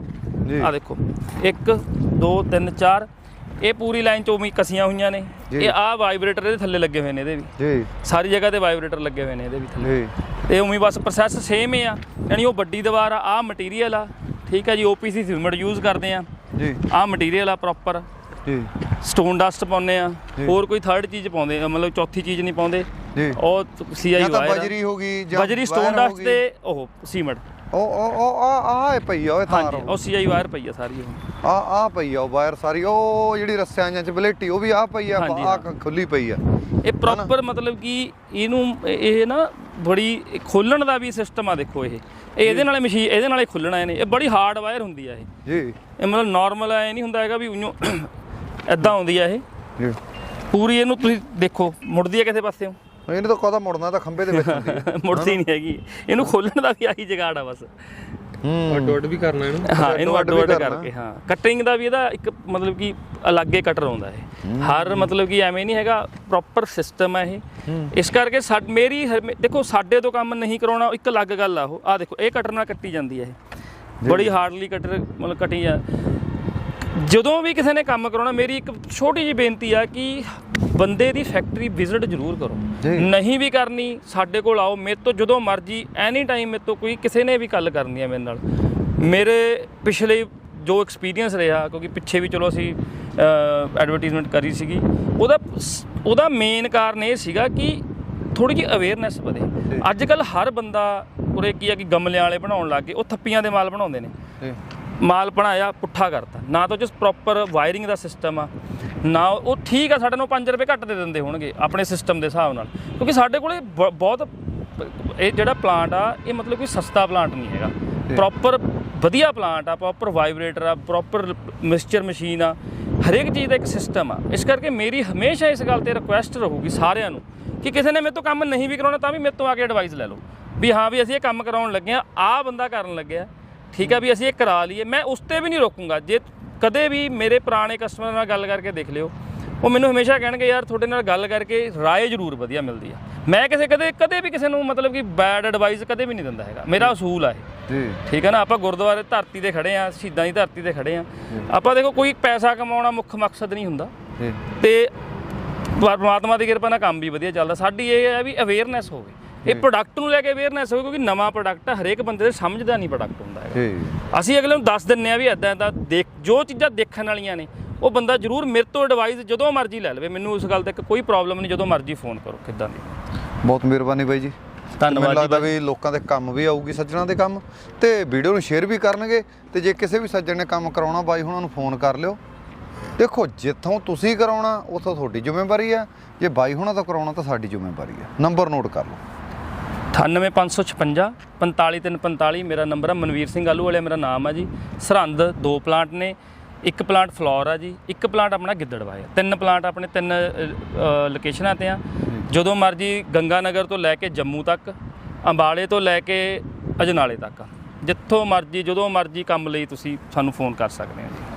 ਜੀ। ਆ ਦੇਖੋ। 1 2 3 4 ਇਹ ਪੂਰੀ ਲਾਈਨ ਚ ਹੀ ਕਸੀਆਂ ਹੋਈਆਂ ਨੇ। ਇਹ ਆ ਵਾਈਬ੍ਰੇਟਰ ਇਹਦੇ ਥੱਲੇ ਲੱਗੇ ਹੋਏ ਨੇ ਇਹਦੇ ਵੀ। ਜੀ। ਸਾਰੀ ਜਗ੍ਹਾ ਤੇ ਵਾਈਬ੍ਰੇਟਰ ਲੱਗੇ ਹੋਏ ਨੇ ਇਹਦੇ ਵੀ ਥੱਲੇ। ਜੀ। ਤੇ ਉਵੇਂ ਬਸ ਪ੍ਰੋਸੈਸ ਸੇਮ ਹੀ ਆ। ਯਾਨੀ ਉਹ ਵੱਡੀ ਦੀਵਾਰ ਆ ਆ ਮਟੀਰੀਅਲ ਆ। ਠੀਕ ਹੈ ਜੀ ਓਪੀਸੀ ਸੀਮੈਂਟ ਯੂਜ਼ ਕਰਦੇ ਆ। ਜੀ। ਆ ਮਟੀਰੀਅਲ ਆ ਪ੍ਰੋਪਰ ਜੀ। ਸਟੋਨ ਡਸਟ ਪਾਉਂਦੇ ਆ। ਹੋਰ ਕੋਈ ਥਰਡ ਚੀਜ਼ ਪਾਉਂਦੇ ਆ, ਮਤਲਬ ਚੌਥੀ ਚੀਜ਼ ਨਹੀਂ ਪਾਉਂਦੇ। ਜੀ। ਉਹ ਸੀਆਈ ਵਾਇਰ ਆ। ਬਜਰੀ ਹੋ ਗਈ ਜਾਂ ਬਜਰੀ ਸਟੋਨ ਡਸਟ। ਤੇ ਉਹ ਸੀਮੈਂਟ। ਉਹ ਉਹ ਉਹ ਆ ਆ ਇਹ ਪਈ ਆ ਉਹ ਤਾਰ। ਹਾਂਜੀ ਉਹ ਸੀਆਈ ਵਾਇਰ ਪਈ ਆ ਸਾਰੀ ਉਹ। ਆ ਆ ਪਈ ਆ ਉਹ ਵਾਇਰ ਸਾਰੀ ਉਹ ਜਿਹੜੀ ਰੱਸਿਆਂ ਜਾਂ ਚ ਬਲੇਟੀ ਉਹ ਵੀ ਆ ਪਈ ਆ ਹਾਂਜੀ, ਆ ਖੁੱਲੀ ਪਈ ਆ। ਇਹ ਪ੍ਰੋਪਰ ਮਤਲਬ ਕਿ ਇਹਨੂੰ ਇਹ ਨਾ ਬੜੀ ਖੋਲਣ ਦਾ ਵੀ ਸਿਸਟਮ ਆ ਦੇਖੋ ਇਹ। ਇਹ ਇਹਦੇ ਨਾਲੇ ਮਸ਼ੀਨ ਇਹਦੇ ਨਾਲੇ ਖੁੱਲਣਾ ਇਹਨੇ। ਇਹ ਬੜੀ ਹਾਰਡ ਵਾਇਰ ਹੁੰਦੀ ਆ ਇਹ। ਜੀ। ਇਹ ਮਤਲਬ ਨਾਰਮਲ ਐ ਨਹੀਂ ਹੁੰਦਾ ਹੈਗਾ ਵੀ ਉਈਓ ਐਦਾਂ ਆਉਂਦੀ ਆ ਇਹ। ਜੀ। ਪੂਰੀ ਇਹਨੂੰ ਤੁਸੀਂ ਦੇਖੋ ਮੁੜਦੀ ਆ ਕਿਸੇ ਪਾਸਿਓਂ। ਇਹਨੇ ਤਾਂ ਕਦਾ ਮੁੜਨਾ ਤਾਂ ਖੰਬੇ ਦੇ ਵਿੱਚ ਹੁੰਦੀ। ਮੁੜਦੀ ਨਹੀਂ ਹੈਗੀ। ਇਹਨੂੰ ਖੋਲਣ ਦਾ ਵੀ ਆਹੀ ਜਗਾੜ ਆ ਬਸ। ਹੂੰ। ਅੱਡ ਅੱਡ ਵੀ ਕਰਨਾ ਇਹਨੂੰ। ਹਾਂ ਇਹਨੂੰ ਅੱਡ ਅੱਡੋ ਵੀ ਅੱਡ ਕਰਨਾ। ਕਰਕੇ ਹਾਂ। ਕਟਿੰਗ ਦਾ ਵੀ ਇਹਦਾ ਇੱਕ ਮਤਲਬ ਕਿ ਅਲੱਗੇ ਕਟਰ ਆਉਂਦਾ ਇਹ। ਹਰ ਮਤਲਬ ਕਿ ਐਵੇਂ ਨਹੀਂ ਹੈਗਾ ਪ੍ਰੋਪਰ ਸਿਸਟਮ ਹੈ ਇਹ। ਇਸ ਕਰਕੇ ਸਾ- ਮੇਰੀ ਦੇਖੋ ਸਾਡੇ ਤੋਂ ਕੰਮ ਨਹੀਂ ਕਰਾਉਣਾ ਇੱਕ ਅਲੱਗ ਗੱਲ ਆ ਉਹ। ਆ ਦੇਖੋ ਇਹ ਕਟਰ ਨਾਲ ਕੱਟੀ ਜਾਂਦੀ ਹੈ ਇਹ। ਬੜੀ ਹਾਰਡਲੀ ਕਟਰ ਮਤਲਬ ਕਟੀ ਆ। ਜਦੋਂ ਵੀ ਕਿਸੇ ਨੇ ਕੰਮ ਕਰਾਉਣਾ ਮੇਰੀ ਇੱਕ ਛੋਟੀ ਜਿਹੀ ਬੇਨਤੀ ਆ ਕਿ ਬੰਦੇ ਦੀ ਫੈਕਟਰੀ ਵਿਜ਼ਿਟ ਜ਼ਰੂਰ ਕਰੋ। ਜੀ। ਨਹੀਂ ਵੀ ਕਰਨੀ ਸਾਡੇ ਕੋਲ ਆਓ। ਮੇਰੇ ਤੋਂ ਜਦੋਂ ਮਰਜ਼ੀ ਐਨੀ ਟਾਈਮ ਮੇਰੇ ਤੋਂ ਕੋਈ ਕਿਸੇ ਨੇ ਵੀ ਗੱਲ ਕਰਨੀ ਹੈ ਮੇਰੇ ਨਾਲ। ਮੇਰੇ ਪਿਛਲੇ ਜੋ ਐਕਸਪੀਰੀਅੰਸ ਰਿਹਾ ਕਿਉਂਕਿ ਪਿੱਛੇ ਵੀ ਚਲੋ ਅਸੀਂ ਐਡਵਰਟਾਈਜ਼ਮੈਂਟ ਕਰੀ ਸੀਗੀ ਉਹਦਾ ਉਹਦਾ ਮੇਨ ਕਾਰਨ ਇਹ ਸੀਗਾ ਕਿ ਥੋੜੀ ਜਿਹੀ ਅਵੇਅਰਨੈਸ ਵਧੇ। ਅੱਜ ਕੱਲ ਹਰ ਬੰਦਾ ਉਰੇ ਕੀ ਆ ਕਿ ਗਮਲਿਆਂ ਵਾਲੇ ਬਣਾਉਣ ਲੱਗ ਗਏ ਉਹ ਥੱਪੀਆਂ ਦੇ ਮਾਲ ਬਣਾਉਂਦੇ ਨੇ। ਜੀ। ਮਾਲ ਬਣਾਇਆ ਪੁੱਠਾ ਕਰਤਾ। ਨਾ ਤਾਂ ਜਿਸ ਪ੍ਰੋਪਰ ਵਾਇਰਿੰਗ ਦਾ ਸਿਸਟਮ ਆ ਨਾ ਉਹ ਠੀਕ ਆ ਸਾਡੇ ਨੂੰ 5 ਰੁਪਏ ਘੱਟ ਦੇ ਦਿੰਦੇ ਹੋਣਗੇ ਆਪਣੇ ਸਿਸਟਮ ਦੇ ਹਿਸਾਬ ਨਾਲ। ਕਿਉਂਕਿ ਸਾਡੇ ਕੋਲੇ ਬਹੁਤ ਇਹ ਜਿਹੜਾ ਪਲਾਂਟ ਆ ਇਹ ਮਤਲਬ ਕੋਈ ਸਸਤਾ ਪਲਾਂਟ ਨਹੀਂ ਹੈਗਾ। ਪ੍ਰੋਪਰ ਵਧੀਆ ਪਲਾਂਟ ਆ ਪ੍ਰੋਪਰ ਵਾਈਬ੍ਰੇਟਰ ਆ ਪ੍ਰੋਪਰ ਮਿਕਸਚਰ ਮਸ਼ੀਨ ਆ ਹਰੇਕ ਚੀਜ਼ ਦਾ ਇੱਕ ਸਿਸਟਮ ਆ। ਇਸ ਕਰਕੇ ਮੇਰੀ ਹਮੇਸ਼ਾ ਇਸ ਗੱਲ ਤੇ ਰਿਕੁਐਸਟ ਰਹੂਗੀ ਸਾਰਿਆਂ ਨੂੰ ਕਿ ਕਿਸੇ ਨੇ ਮੇਰੇ ਤੋਂ ਕੰਮ ਨਹੀਂ ਵੀ ਕਰਾਉਣਾ ਤਾਂ ਵੀ ਮੇਰੇ ਤੋਂ ਆ ਕੇ ਐਡਵਾਈਸ ਲੈ ਲਓ। ਵੀ ਹਾਂ ਵੀ ਅਸੀਂ ਇਹ ਕੰਮ ਕਰਾਉਣ ਲੱਗੇ ਆ ਆਹ ਬੰਦਾ ਕਰਨ ਲੱਗਿਆ। ਠੀਕ ਆ ਵੀ ਅਸੀਂ ਇਹ ਕਰਾ ਲਈਏ। ਮੈਂ ਉਸ ਤੇ ਵੀ ਨਹੀਂ ਰੋਕੂੰਗਾ। ਜੇ ਕਦੇ ਵੀ ਮੇਰੇ ਪੁਰਾਣੇ ਕਸਟਮਰ ਨਾਲ ਗੱਲ ਕਰਕੇ ਦੇਖ ਲਿਓ ਉਹ ਮੈਨੂੰ ਹਮੇਸ਼ਾ ਕਹਿਣਗੇ ਯਾਰ ਤੁਹਾਡੇ ਨਾਲ ਗੱਲ ਕਰਕੇ ਰਾਏ ਜ਼ਰੂਰ ਵਧੀਆ ਮਿਲਦੀ ਆ। ਮੈਂ ਕਿਸੇ ਕਦੇ ਕਦੇ ਵੀ ਕਿਸੇ ਨੂੰ ਮਤਲਬ ਕਿ ਬੈਡ ਐਡਵਾਈਸ ਕਦੇ ਵੀ ਨਹੀਂ ਦਿੰਦਾ ਹੈਗਾ। ਮੇਰਾ ਅਸੂਲ ਆ ਇਹ। ਜੀ। ਠੀਕ ਹੈ ਨਾ? ਆਪਾਂ ਗੁਰਦੁਆਰੇ ਧਰਤੀ ਤੇ ਖੜੇ ਆ ਸ਼ਹੀਦਾਂ ਦੀ ਧਰਤੀ ਤੇ ਖੜੇ ਆ। ਆਪਾਂ ਦੇਖੋ ਕੋਈ ਪੈਸਾ ਕਮਾਉਣਾ ਮੁੱਖ ਮਕਸਦ ਨਹੀਂ ਹੁੰਦਾ। ਤੇ ਪਰਮਾਤਮਾ ਦੀ ਕਿਰਪਾ ਨਾਲ ਕੰਮ ਵੀ ਵਧੀਆ ਚੱਲਦਾ। ਸਾਡੀ ਇਹ ਹੈ ਵੀ ਅਵੇਅਰਨੈਸ ਹੋਵੇ। ਇਹ ਪ੍ਰੋਡਕਟ ਨੂੰ ਲੈ ਕੇ ਅਵੇਅਰਨੈਸ ਹੋਵੇ ਕਿਉਂਕਿ ਨਵਾਂ ਪ੍ਰੋਡਕਟ ਹਰੇਕ ਬੰਦੇ ਦੇ ਸਮਝਦਾ ਨਹੀਂ ਪ੍ਰੋਡਕਟ ਹੁੰਦਾ ਹੈਗਾ। ਅਸੀਂ ਅਗਲੇ ਨੂੰ ਦੱਸ ਦਿੰਨੇ ਆ ਵੀ ਇਦਾਂ ਇਦਾਂ ਦੇਖ ਜੋ ਚੀਜ਼ਾਂ ਦੇਖਣ ਵਾਲੀਆਂ ਨੇ ਉਹ ਬੰਦਾ ਜ਼ਰੂਰ ਮੇਰੇ ਤੋਂ ਐਡਵਾਈਸ ਜਦੋਂ ਮਰਜ਼ੀ ਲੈ ਲਵੇ। ਮੈਨੂੰ ਉਸ ਗੱਲ ਤੇ ਕੋਈ ਪ੍ਰੋਬਲਮ ਨਹੀਂ ਜਦੋਂ ਮਰਜ਼ੀ ਫੋਨ ਕਰੋ ਕਿੱਦਾਂ ਦੀ। ਬਹੁਤ ਮਿਹਰਬਾਨੀ ਬਾਈ ਜੀ। ਧੰਨਵਾਦ ਮੈਨੂੰ ਜੀ ਲੱਗਦਾ ਵੀ ਲੋਕਾਂ ਦੇ ਕੰਮ ਵੀ ਆਊਗੀ ਸੱਜਣਾ ਦੇ ਕੰਮ। ਤੇ ਵੀਡੀਓ ਨੂੰ ਸ਼ੇਅਰ ਵੀ ਕਰਨਗੇ ਤੇ ਜੇ ਕਿਸੇ ਵੀ ਸੱਜਣ ਨੇ ਕੰਮ ਕਰਾਉਣਾ ਬਾਈ ਹੁਣਾਂ ਨੂੰ ਫੋਨ ਕਰ ਲਿਓ। ਦੇਖੋ ਜਿੱਥੋਂ ਤੁਸੀਂ ਕਰਾਉਣਾ ਉਥੋਂ ਤੁਹਾਡੀ ਜ਼ਿੰਮੇਵਾਰੀ ਆ। ਜੇ ਬਾਈ ਹੁਣਾਂ ਤੋਂ ਕਰਾਉਣਾ ਤਾਂ ਸਾਡੀ ਜ਼ਿੰਮੇਵਾਰੀ ਆ। ਨੰਬਰ ਨੋਟ ਕਰ ਲਓ। 98556 45345 ਮੇਰਾ ਨੰਬਰ ਹੈ ਮਨਵੀਰ ਸਿੰਘ ਆਲੂ ਵਾਲੇ ਮੇਰਾ ਨਾਮ ਹੈ ਜੀ ਸਰਹੰਦ ਦੋ ਪਲਾਂਟ ਨੇ ਇੱਕ ਪਲਾਂਟ ਫਲੋਰ ਆ ਜੀ ਇੱਕ ਪਲਾਂਟ ਆਪਣਾ ਗਿੱਦੜਵਾ ਆ ਤਿੰਨ ਪਲਾਂਟ ਆਪਣੇ ਤਿੰਨ ਲੋਕੇਸ਼ਨਾਂ ਤੇ ਆ ਜਦੋਂ ਮਰਜ਼ੀ ਗੰਗਾ ਨਗਰ ਤੋਂ ਲੈ ਕੇ ਜੰਮੂ ਤੱਕ ਅੰਬਾਲੇ ਤੋਂ ਲੈ ਕੇ ਅਜਨਾਲੇ ਤੱਕ ਜਿੱਥੋਂ ਮਰਜ਼ੀ ਜਦੋਂ ਮਰਜ਼ੀ ਕੰਮ ਲਈ ਤੁਸੀਂ ਸਾਨੂੰ ਫੋਨ ਕਰ ਸਕਦੇ ਹੋ ਜੀ